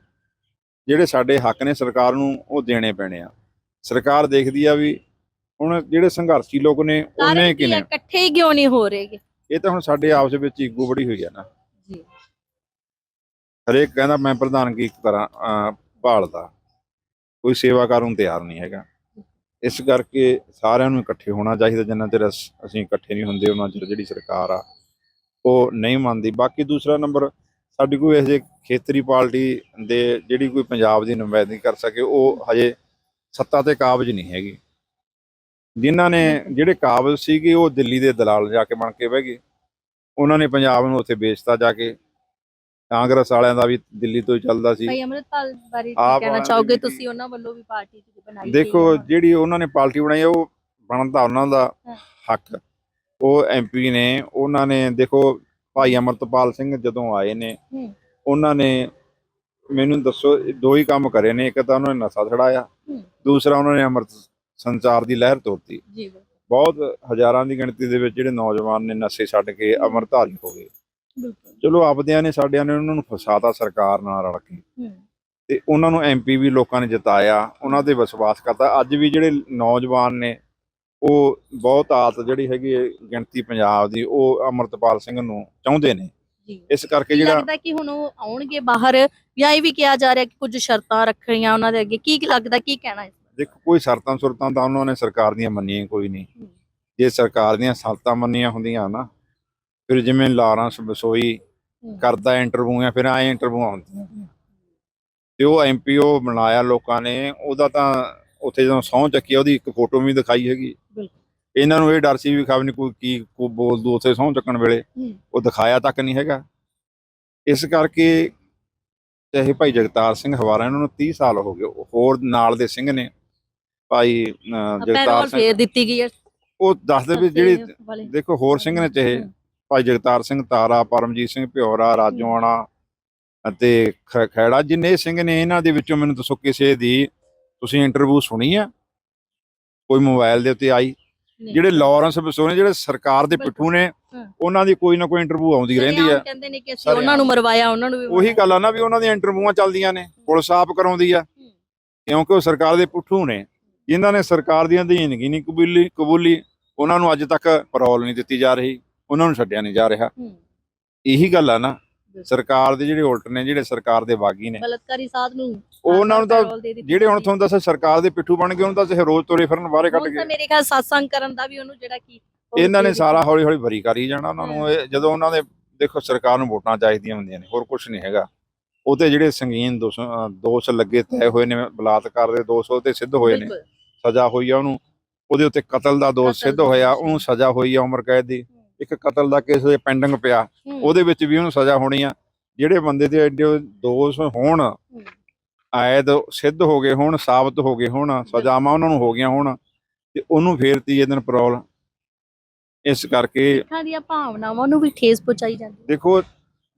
ਜਿਹੜੇ ਸਾਡੇ ਹੱਕ ਨੇ ਸਰਕਾਰ ਨੂੰ ਉਹ ਦੇਣੇ ਪੈਣੇ ਆ। ਸਰਕਾਰ ਦੇਖਦੀ ਆ ਵੀ ਹੁਣ ਜਿਹੜੇ ਸੰਘਰਸ਼ੀ ਲੋਕ ਨੇ ਉਹਨੇ ਕਿ ਨੇ ਇਕੱਠੇ ਹੀ ਕਿਉਂ ਨਹੀਂ ਹੋ ਰਹੇਗੇ ਇਹ ਤਾਂ ਹੁਣ ਸਾਡੇ ਆਪਸ ਵਿੱਚ ਈਗੋ ਬੜੀ ਹੋਈ ਆ ਨਾ। ਜੀ। ਹਰੇਕ ਕਹਿੰਦਾ ਮੈਂ ਪ੍ਰਧਾਨਗੀ ਕਰਾਂ ਅਹ, ਭਾਲਦਾ ਕੋਈ ਸੇਵਾ ਕਰਨ ਨੂੰ ਤਿਆਰ ਨਹੀਂ ਹੈਗਾ। ਇਸ ਕਰਕੇ ਸਾਰਿਆਂ ਨੂੰ ਇਕੱਠੇ ਹੋਣਾ ਚਾਹੀਦਾ ਜਿੰਨਾ ਚਿਰ ਅਸ- ਅਸੀਂ ਇਕੱਠੇ ਨਹੀਂ ਹੁੰਦੇ ਉਹਨਾਂ ਚਿਰ ਜਿਹੜੀ ਸਰਕਾਰ ਆ ਉਹ ਨਹੀਂ ਮੰਨਦੀ। ਬਾਕੀ ਦੂਸਰਾ ਨੰਬਰ ਸਾਡੀ ਕੋਈ ਇਹੋ ਜਿਹੇ ਖੇਤਰੀ ਪਾਰਟੀ ਦੇ ਜਿਹੜੀ ਕੋਈ ਪੰਜਾਬ ਦੀ ਨੁਮਾਇੰਦਗੀ ਕਰ ਸਕੇ ਉਹ ਹਜੇ ਸੱਤਾ ਤੇ ਕਾਬਜ ਨਹੀਂ ਹੈਗੀ। ਜਿਨ੍ਹਾਂ ਨੇ ਜਿਹੜੇ ਕਾਬਜ ਸੀਗੇ ਉਹ ਦਿੱਲੀ ਦੇ ਦਲਾਲ ਜਾ ਕੇ ਬਣ ਕੇ ਬਹਿ ਗਏ ਉਹਨਾਂ ਨੇ ਪੰਜਾਬ ਨੂੰ ਉੱਥੇ ਵੇਚਤਾ ਜਾ ਕੇ ਕਾਂਗਰਸ ਵਾਲਿਆਂ ਦਾ ਵੀ ਦਿੱਲੀ ਤੋਂ ਹੀ ਚੱਲਦਾ ਸੀ ਭਾਈ ਅਮਰਿਤਪਾਲ ਬਾਰੇ ਕੀ ਆਪ ਕਹਿਣਾ ਵਾਲਿਆਂ ਚਾਹੋਗੇ ਦੀ ਵੀ- ਤੁਸੀਂ ਉਹਨਾਂ ਵੱਲੋਂ ਵੀ ਪਾਰਟੀ ਬਣਾਈ ਦੇਖੋ। ਜਿਹੜੀ ਉਹਨਾਂ ਨੇ ਪਾਰਟੀ ਬਣਾਈ ਉਹ ਬਣਦਾ ਉਹਨਾਂ ਦਾ। ਹੱਕ ਉਹ ਐਮਪੀ ਨੇ ਉਹਨਾਂ ਨੇ ਦੇਖੋ ਭਾਈ ਅਮਰਤਪਾਲ ਸਿੰਘ ਜਦੋਂ ਆਏ ਨੇ। ਉਹਨਾਂ ਨੇ ਮੈਨੂੰ ਦੱਸੋ ਦੋ ਹੀ ਕੰਮ ਕਰੇ ਨੇ ਇੱਕ ਤਾਂ ਉਹਨਾਂ ਨੇ ਨਸ਼ਾ ਛੜਾਇਆ। ਦੂਸਰਾ ਉਹਨਾਂ ਨੇ ਅਮਰਤ ਸੰਚਾਰ ਦੀ ਲਹਿਰ ਜੀ ਬਿਲਕੁਲ। ਬਹੁਤ ਹਜ਼ਾਰਾਂ ਦੀ ਗਿਣਤੀ ਦੇ ਵਿੱਚ ਜਿਹੜੇ ਨੌਜਵਾਨ ਨੇ ਨਸ਼ੇ ਛੱਡ ਕੇ ਅਮਰਧਾਰੀ ਹੋ ਗਏ। ਚਲੋ ਆਪਦਿਆਂ ਨੇ ਸਾਡਿਆਂ ਨੇ ਉਹਨਾਂ ਨੂੰ ਫਸਾਤਾ ਸਰਕਾਰ ਨਾਲ ਰਲ ਕੇ। ਤੇ ਉਹਨਾਂ ਨੂੰ ਐਮਪੀ ਵੀ ਲੋਕਾਂ ਨੇ ਜਿਤਾਇਆ ਉਹਨਾਂ ਤੇ ਵਿਸ਼ਵਾਸ ਕਰਤਾ। ਅੱਜ ਵੀ ਜਿਹੜੇ ਨੌਜਵਾਨ ਨੇ ਉਹ ਬਹੁਤ ਆਤ ਜਿਹੜੀ ਹੈਗੀ ਗਿਣਤੀ ਪੰਜਾਬ ਦੀ ਉਹ ਅਮਰਤਪਾਲ ਸਿੰਘ ਨੂੰ ਚਾਹੁੰਦੇ ਨੇ। ਇਸ ਕਰਕੇ ਜਿਹੜਾ ਲੱਗਦਾ ਕਿ ਹੁਣ ਉਹ ਆਉਣਗੇ ਬਾਹਰ ਜਾਂ ਇਹ ਵੀ ਕਿਹਾ ਜਾ ਰਿਹਾ ਕਿ ਕੁਝ ਸ਼ਰਤਾਂ ਰੱਖਣੀਆਂ ਉਹਨਾਂ ਦੇ ਅੱਗੇ। ਕੀ ਲੱਗਦਾ ਕੀ ਕਹਿਣਾ? ਦੇਖੋ ਕੋਈ ਸ਼ਰਤਾਂ ਸੁਰਤਾਂ ਤਾਂ ਉਹਨਾਂ ਨੇ ਸਰਕਾਰ ਦੀਆਂ ਮੰਨੀਆਂ ਕੋਈ ਨਹੀਂ। ਜੇ ਸਰਕਾਰ ਦੀਆਂ ਸ਼ਰਤਾਂ ਮੰਨੀਆਂ ਹੁੰਦੀਆਂ ਨਾ ਫਿਰ ਜਿਵੇਂ ਲਾਰੈਂਸ ਬਸੋਈ। ਕਰਦਾ ਇੰਟਰਵਿਊਆਂ ਫਿਰ ਆਏ ਇੰਟਰਵਿਊ ਆਉਂਦੀਆਂ ਤੇ ਉਹ ਐਮਪੀ ਉਹ ਬਣਾਇਆ ਲੋਕਾਂ ਨੇ ਉਹਦਾ ਤਾਂ ਉੱਥੇ ਜਦੋਂ ਸਹੁੰ ਚੱਕੀ ਉਹਦੀ ਇੱਕ ਫੋਟੋ ਵੀ ਦਿਖਾਈ ਹੈਗੀ। ਇਹਨਾਂ ਨੂੰ ਇਹ ਡਰ ਸੀ ਵੀ ਖਬਰ ਨਹੀਂ ਕੋਈ ਕੀ ਕੋ ਬੋਲ ਦੂ ਉੱਥੇ ਸਹੁੰ ਚੱਕਣ ਵੇਲੇ। ਉਹ ਦਿਖਾਇਆ ਤੱਕ ਨਹੀਂ ਹੈਗਾ ਇਸ ਕਰਕੇ ਚਾਹੇ ਭਾਈ ਜਗਤਾਰ ਸਿੰਘ ਹਵਾਰਾ ਇਹਨਾਂ ਨੂੰ 30 ਸਾਲ ਹੋ ਗਏ ਹੋਰ ਨਾਲ ਦੇ ਸਿੰਘ ਨੇ ਭਾਈ ਅਹ, ਜਗਤਾਰ ਪੈਰੋਲ ਸਿੰਘ ਫੇਰ ਦਿੱਤੀ ਗਈ ਹੈ ਉਹ ਦੱਸਦੇ ਵੀ ਜਿਹੜੀ ਵਾਲੇ। ਦੇਖੋ ਹੋਰ ਸਿੰਘ ਨੇ ਚਾਹੇ ਹਮ। ਭਾਈ ਜਗਤਾਰ ਸਿੰਘ ਤਾਰਾ ਪਰਮਜੀਤ ਸਿੰਘ ਭਿਓਰਾ ਰਾਜੋਆਣਾ ਅਤੇ ਖ- ਖੈੜਾ ਜਿੰਨੇ ਸਿੰਘ ਨੇ ਇਹਨਾਂ ਦੇ ਵਿੱਚੋਂ ਮੈਨੂੰ ਦੱਸੋ ਕਿਸੇ ਦੀ ਤੁਸੀਂ ਇੰਟਰਵਿਊ ਸੁਣੀ ਆ ਕੋਈ ਮੋਬਾਈਲ ਦੇ ਉੱਤੇ ਆਈ ਨਹੀਂ। ਜਿਹੜੇ ਲਾਰੈਂਸ ਬਸੋਨੇ ਜਿਹੜੇ ਸਰਕਾਰ ਦੇ ਬਿਲਕੁਲ। ਪਿੱਠੂ ਨੇ। ਉਹਨਾਂ ਦੀ ਕੋਈ ਨਾ ਕੋਈ ਇੰਟਰਵਿਊ ਆਉਂਦੀ ਰਹਿੰਦੀ ਆ ਕਹਿੰਦੇ ਨੇ ਕਿ ਅਸੀਂ ਸ਼ਰੇਆਮ। ਉਹਨਾਂ ਨੂੰ ਮਰਵਾਇਆ ਉਹਨਾਂ ਨੂੰ ਵੀ ਉਹੀ ਗੱਲ ਆ ਨਾ ਵੀ ਉਹਨਾਂ ਦੀਆਂ ਇੰਟਰਵਿਊਆਂ ਚੱਲਦੀਆਂ ਨੇ ਪੁਲਿਸ ਆਪ ਕਰਾਉਂਦੀ ਆ ਕਿਉਂਕਿ ਉਹ ਸਰਕਾਰ ਦੇ ਪਿੱਠੂ ਨੇ ਜਿਨ੍ਹਾਂ ਨੇ ਸਰਕਾਰ ਦੀ ਅਧੀਨਗੀ ਨਹੀਂ ਕਬੂਲੀ ਕਬੂਲੀ ਉਹਨਾਂ ਨੂੰ ਅੱਜ ਤੱਕ ਪਰੋਲ ਨਹੀਂ ਦਿੱਤੀ ਜਾ ਰਹੀ ਉਹਨਾਂ ਨੂੰ ਛੱਡਿਆ ਨਹੀਂ ਜਾ ਰਿਹਾ। ਇਹੀ ਗੱਲ ਆ ਨਾ। ਸਰਕਾਰ ਦੇ ਜਿਹੜੇ ਉਲਟ ਨੇ ਜਿਹੜੇ ਸਰਕਾਰ ਦੇ ਬਾਗੀ ਨੇ ਬਲਤਕਾਰੀ ਸਾਧ ਨੂੰ ਉਹਨਾਂ ਨੂੰ ਤਾਂ ਦੇ ਜਿਹੜੇ ਹੁਣ। ਤੁਹਾਨੂੰ ਦੱਸਿਆ ਸਰਕਾਰ ਦੇ ਪਿੱਠੂ ਬਣ ਗਏ ਉਹਨਾਂ ਤਾਂ ਚਾਹੇ ਰੋਜ਼ ਤੁਰੇ ਫਿਰਨ ਬਾਹਰੇ ਕੱਢ ਤਾਂ ਕੇ ਮੇਰੇ ਖਿਆਲ satsang ਕਰਨ ਦਾ ਵੀ ਉਹਨੂੰ ਜਿਹੜਾ ਕੀ ਇਹਨਾਂ ਨੇ ਦੇ ਸਾਰਾ ਹੌਲੀ ਹੌਲੀ ਬਰੀ ਕਰੀ ਜਾਣਾ ਉਹਨਾਂ ਨੂੰ ਜਦੋਂ ਉਹਨਾਂ ਦੇ ਦੇਖੋ ਸਰਕਾਰ ਨੂੰ ਵੋਟਾਂ ਚਾਹੀਦੀਆਂ ਹੁੰਦੀਆਂ ਨੇ ਹੋਰ ਕੁਝ ਨਹੀਂ ਹੈਗਾ ਉਹਤੇ ਜਿਹੜੇ ਸੰਗੀਨ ਦੋਸ਼ ਦੋਸ਼ ਲੱਗੇ ਤੈਅ ਹੋਏ ਨੇ ਬਲਾਤਕਾਰ ਦੇ ਦੋਸ਼ ਉਹਤੇ ਸਿੱਧ ਹੋਏ ਨੇ। ਸਜ਼ਾ ਹੋਈ ਆ ਉਹਨੂੰ ਉਹਦੇ ਉੱਤੇ ਕਤਲ ਦਾ ਦੋਸ਼ ਸਿੱਧ ਦਾ ਹੋਇਆ। ਉਹਨੂੰ ਸਜ਼ਾ ਹੋਈ ਆ ਉਮਰ ਕੈਦ ਦੀ ਇੱਕ ਕਤਲ ਦਾ ਕੇਸ ਪੈਂਡਿੰਗ ਪਿਆ। ਉਹਦੇ ਵਿੱਚ ਵੀ ਉਹਨੂੰ ਸਜ਼ਾ ਹੋਣੀ ਆ ਜਿਹੜੇ ਬੰਦੇ ਦੇ ਐਡੇ ਦੋਸ਼ ਹੋਣ। ਆਇਦ ਸਿੱਧ ਹੋ ਗਏ ਹੋਣ ਸਾਬਤ ਹੋ ਗਏ ਹੋਣ ਸਜ਼ਾਵਾਂ ਉਹਨਾਂ ਨੂੰ ਹੋ ਗਈਆਂ ਹੋਣ ਤੇ ਉਹਨੂੰ ਫੇਰ ਤੀਏ ਦਿਨ ਪਰੋਲ ਇਸ ਕਰਕੇ ਸਿੱਖਾਂ ਦੀਆਂ ਭਾਵਨਾਵਾਂ ਨੂੰ ਵੀ ਠੇਸ ਪਹੁੰਚਾਈ ਜਾਂਦੀ। ਦੇਖੋ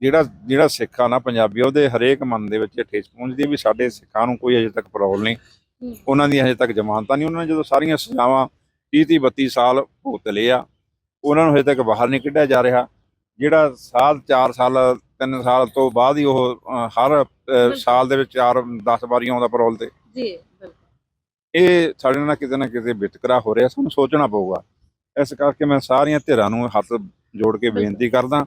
ਜਿਹੜਾ ਜਿਹੜਾ ਸਿੱਖ ਨਾ ਪੰਜਾਬੀ ਉਹਦੇ ਹਰੇਕ ਮਨ ਦੇ ਵਿੱਚ ਠੇਸ ਪਹੁੰਚਦੀ ਵੀ ਸਾਡੇ ਸਿੱਖਾਂ ਨੂੰ ਕੋਈ ਅਜੇ ਤੱਕ ਪਰੋਲ ਨਹੀਂ। ਉਹਨਾਂ ਦੀ ਅਜੇ ਤੱਕ ਜ਼ਮਾਨਤਾਂ ਨਹੀਂ ਉਹਨਾਂ ਨੇ ਜਦੋਂ ਸਾਰੀਆਂ ਸਜ਼ਾਵਾਂ 30 30 32 ਸਾਲ ਭੁਗਤ ਲਏ ਆ ਉਹਨਾਂ ਨੂੰ ਹਜੇ ਤੱਕ ਬਾਹਰ ਨਹੀਂ ਕੱਢਿਆ ਜਾ ਰਿਹਾ। ਜਿਹੜਾ ਸਾਲ 4 ਸਾਲ 3 ਸਾਲ ਤੋਂ ਬਾਅਦ ਹੀ ਉਹ ਹਰ ਸਾਲ ਦੇ ਵਿੱਚ 4 10 ਵਾਰੀ ਆਉਂਦਾ ਪਰੋਲ ਤੇ। ਜੀ ਬਿਲਕੁਲ। ਇਹ ਸਾਡੇ ਨਾਲ ਕਿਤੇ ਨਾ ਕਿਤੇ ਵਿਤਕਰਾ ਹੋ ਰਿਹਾ ਸਾਨੂੰ ਸੋਚਣਾ ਪਊਗਾ। ਇਸ ਕਰਕੇ ਮੈਂ ਸਾਰੀਆਂ ਧਿਰਾਂ ਨੂੰ ਹੱਥ ਜੋੜ ਕੇ ਬੇਨਤੀ ਕਰਦਾ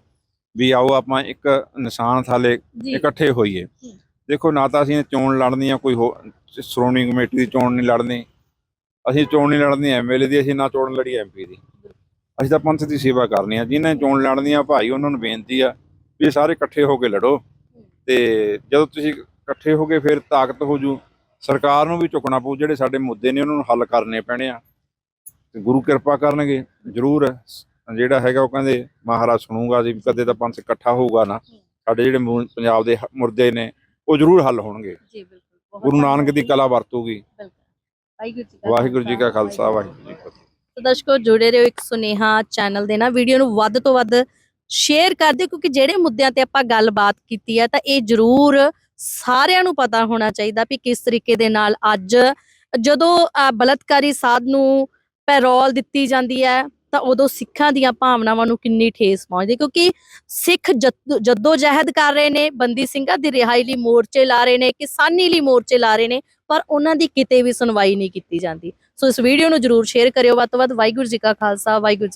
ਵੀ ਆਓ ਆਪਾਂ ਇੱਕ ਨਿਸ਼ਾਨ ਥਾਲੇ ਇਕੱਠੇ ਹੋਈਏ। ਦੇਖੋ, ਨਾ ਤਾਂ ਅਸੀਂ ਚੋਣ ਲੜਨੀ ਆ, ਕੋਈ ਹੋ- ਸ਼੍ਰੋਮਣੀ ਕਮੇਟੀ ਦੀ ਚੋਣ ਨਹੀਂ ਲੜਨੀ। ਅਸੀਂ ਚੋਣ ਨਹੀਂ ਲੜਨੀ ਐਮਐਲਏ ਦੀ, ਅਸੀਂ ਨਾ ਚੋਣ ਲੜੀ ਐਮਪੀ ਦੀ। ਅਸੀਂ ਤਾਂ ਪੰਥ ਦੀ ਸੇਵਾ ਕਰਨੀ ਆ। ਜਿਨ੍ਹਾਂ ਨੇ ਚੋਣ ਲੜਨੀ ਆ, ਭਾਈ ਉਹਨਾਂ ਨੂੰ ਬੇਨਤੀ ਆ ਵੀ ਸਾਰੇ ਇਕੱਠੇ ਹੋ ਕੇ ਲੜੋ। ਤੇ ਜਦੋਂ ਤੁਸੀਂ ਇਕੱਠੇ ਹੋ ਕੇ ਫਿਰ ਤਾਕਤ ਹੋ ਜੂ, ਸਰਕਾਰ ਨੂੰ ਵੀ ਝੁਕਣਾ ਪਊ, ਜਿਹੜੇ ਸਾਡੇ ਮੁੱਦੇ ਨੇ, ਉਹਨਾਂ ਨੂੰ ਹੱਲ ਕਰਨੇ ਪੈਣੇ ਆ। ਤੇ ਗੁਰੂ ਕਿਰਪਾ ਕਰਨਗੇ, ਜ਼ਰੂਰ। ਜਿਹੜਾ ਹੈਗਾ, ਉਹ ਕਹਿੰਦੇ, ਮਹਾਰਾਜ ਸੁਣੂਗਾ ਜੀ ਕਦੇ ਤਾਂ ਪੰਥ ਇਕੱਠਾ ਹੋਊਗਾ ਨਾ। ਸਾਡੇ ਜਿਹੜੇ ਪੰਜਾਬ ਦੇ ਮੁਰਦੇ ਨੇ ਉਹ ਜ਼ਰੂਰ ਹੱਲ ਹੋਣਗੇ। ਜੀ ਬਿਲਕੁਲ। ਬਹੁਤ ਗੁਰੂ ਨਾਨਕ ਦੀ ਕਲਾ ਵਰਤੂਗੀ। ਬਿਲਕੁਲ। ਵਾਹਿਗੁਰੂ ਜੀ ਕਾ ਵਾਹਿਗੁਰੂ ਜੀ ਕਾ ਖਾਲਸਾ ਵਾਹਿਗੁਰੂ ਜੀ ਕੀ ਫਤਿਹ। ਦਰਸ਼ਕੋ ਜੁੜੇ ਰਹੋ ਇੱਕ ਸੁਨੇਹਾ ਚੈਨਲ ਦੇ ਨਾਲ। ਵੀਡੀਓ ਨੂੰ ਵੱਧ ਤੋਂ ਵੱਧ ਸ਼ੇਅਰ ਕਰ ਦਿਓ ਕਿਉਂਕਿ ਜਿਹੜੇ ਮੁੱਦਿਆਂ ਤੇ ਆਪਾਂ ਗੱਲਬਾਤ ਕੀਤੀ ਹੈ ਤਾਂ ਇਹ ਜ਼ਰੂਰ ਸਾਰਿਆਂ ਨੂੰ ਪਤਾ ਹੋਣਾ ਚਾਹੀਦਾ ਵੀ ਕਿਸ ਤਰੀਕੇ ਦੇ ਨਾਲ ਅੱਜ ਜਦੋਂ ਅਹ, ਬਲਤਕਾਰੀ ਸਾਧ ਨੂੰ ਪੈਰੋਲ ਦਿੱਤੀ ਜਾਂਦੀ ਹੈ ਤਾਂ ਉਦੋਂ ਸਿੱਖਾਂ ਦੀਆਂ ਭਾਵਨਾਵਾਂ ਨੂੰ ਕਿੰਨੀ ਠੇਸ ਪਹੁੰਚਦੀ ਕਿਉਂਕਿ ਸਿੱਖ ਜੱਦੋ ਜਹਿਦ ਕਰ ਰਹੇ ਨੇ, ਬੰਦੀ ਸਿੰਘਾਂ ਦੀ ਰਿਹਾਈ ਲਈ ਮੋਰਚੇ ਲਾ ਰਹੇ ਨੇ, ਕਿਸਾਨੀ ਲਈ ਮੋਰਚੇ ਲਾ ਰਹੇ ਨੇ, ਪਰ ਉਹਨਾਂ ਦੀ ਕਿਤੇ ਵੀ ਸੁਣਵਾਈ ਨਹੀਂ ਕੀਤੀ ਜਾਂਦੀ। ਸੋ ਇਸ ਵੀਡੀਓ ਨੂੰ ਜਰੂਰ ਸ਼ੇਅਰ ਕਰਿਓ। ਵੱਧ ਤੋਂ ਵੱਧ ਵਾਹਿਗੁਰੂ ਜੀ ਕਾ ਖਾਲਸਾ, ਵਾਹਿਗੁਰੂ ਜੀ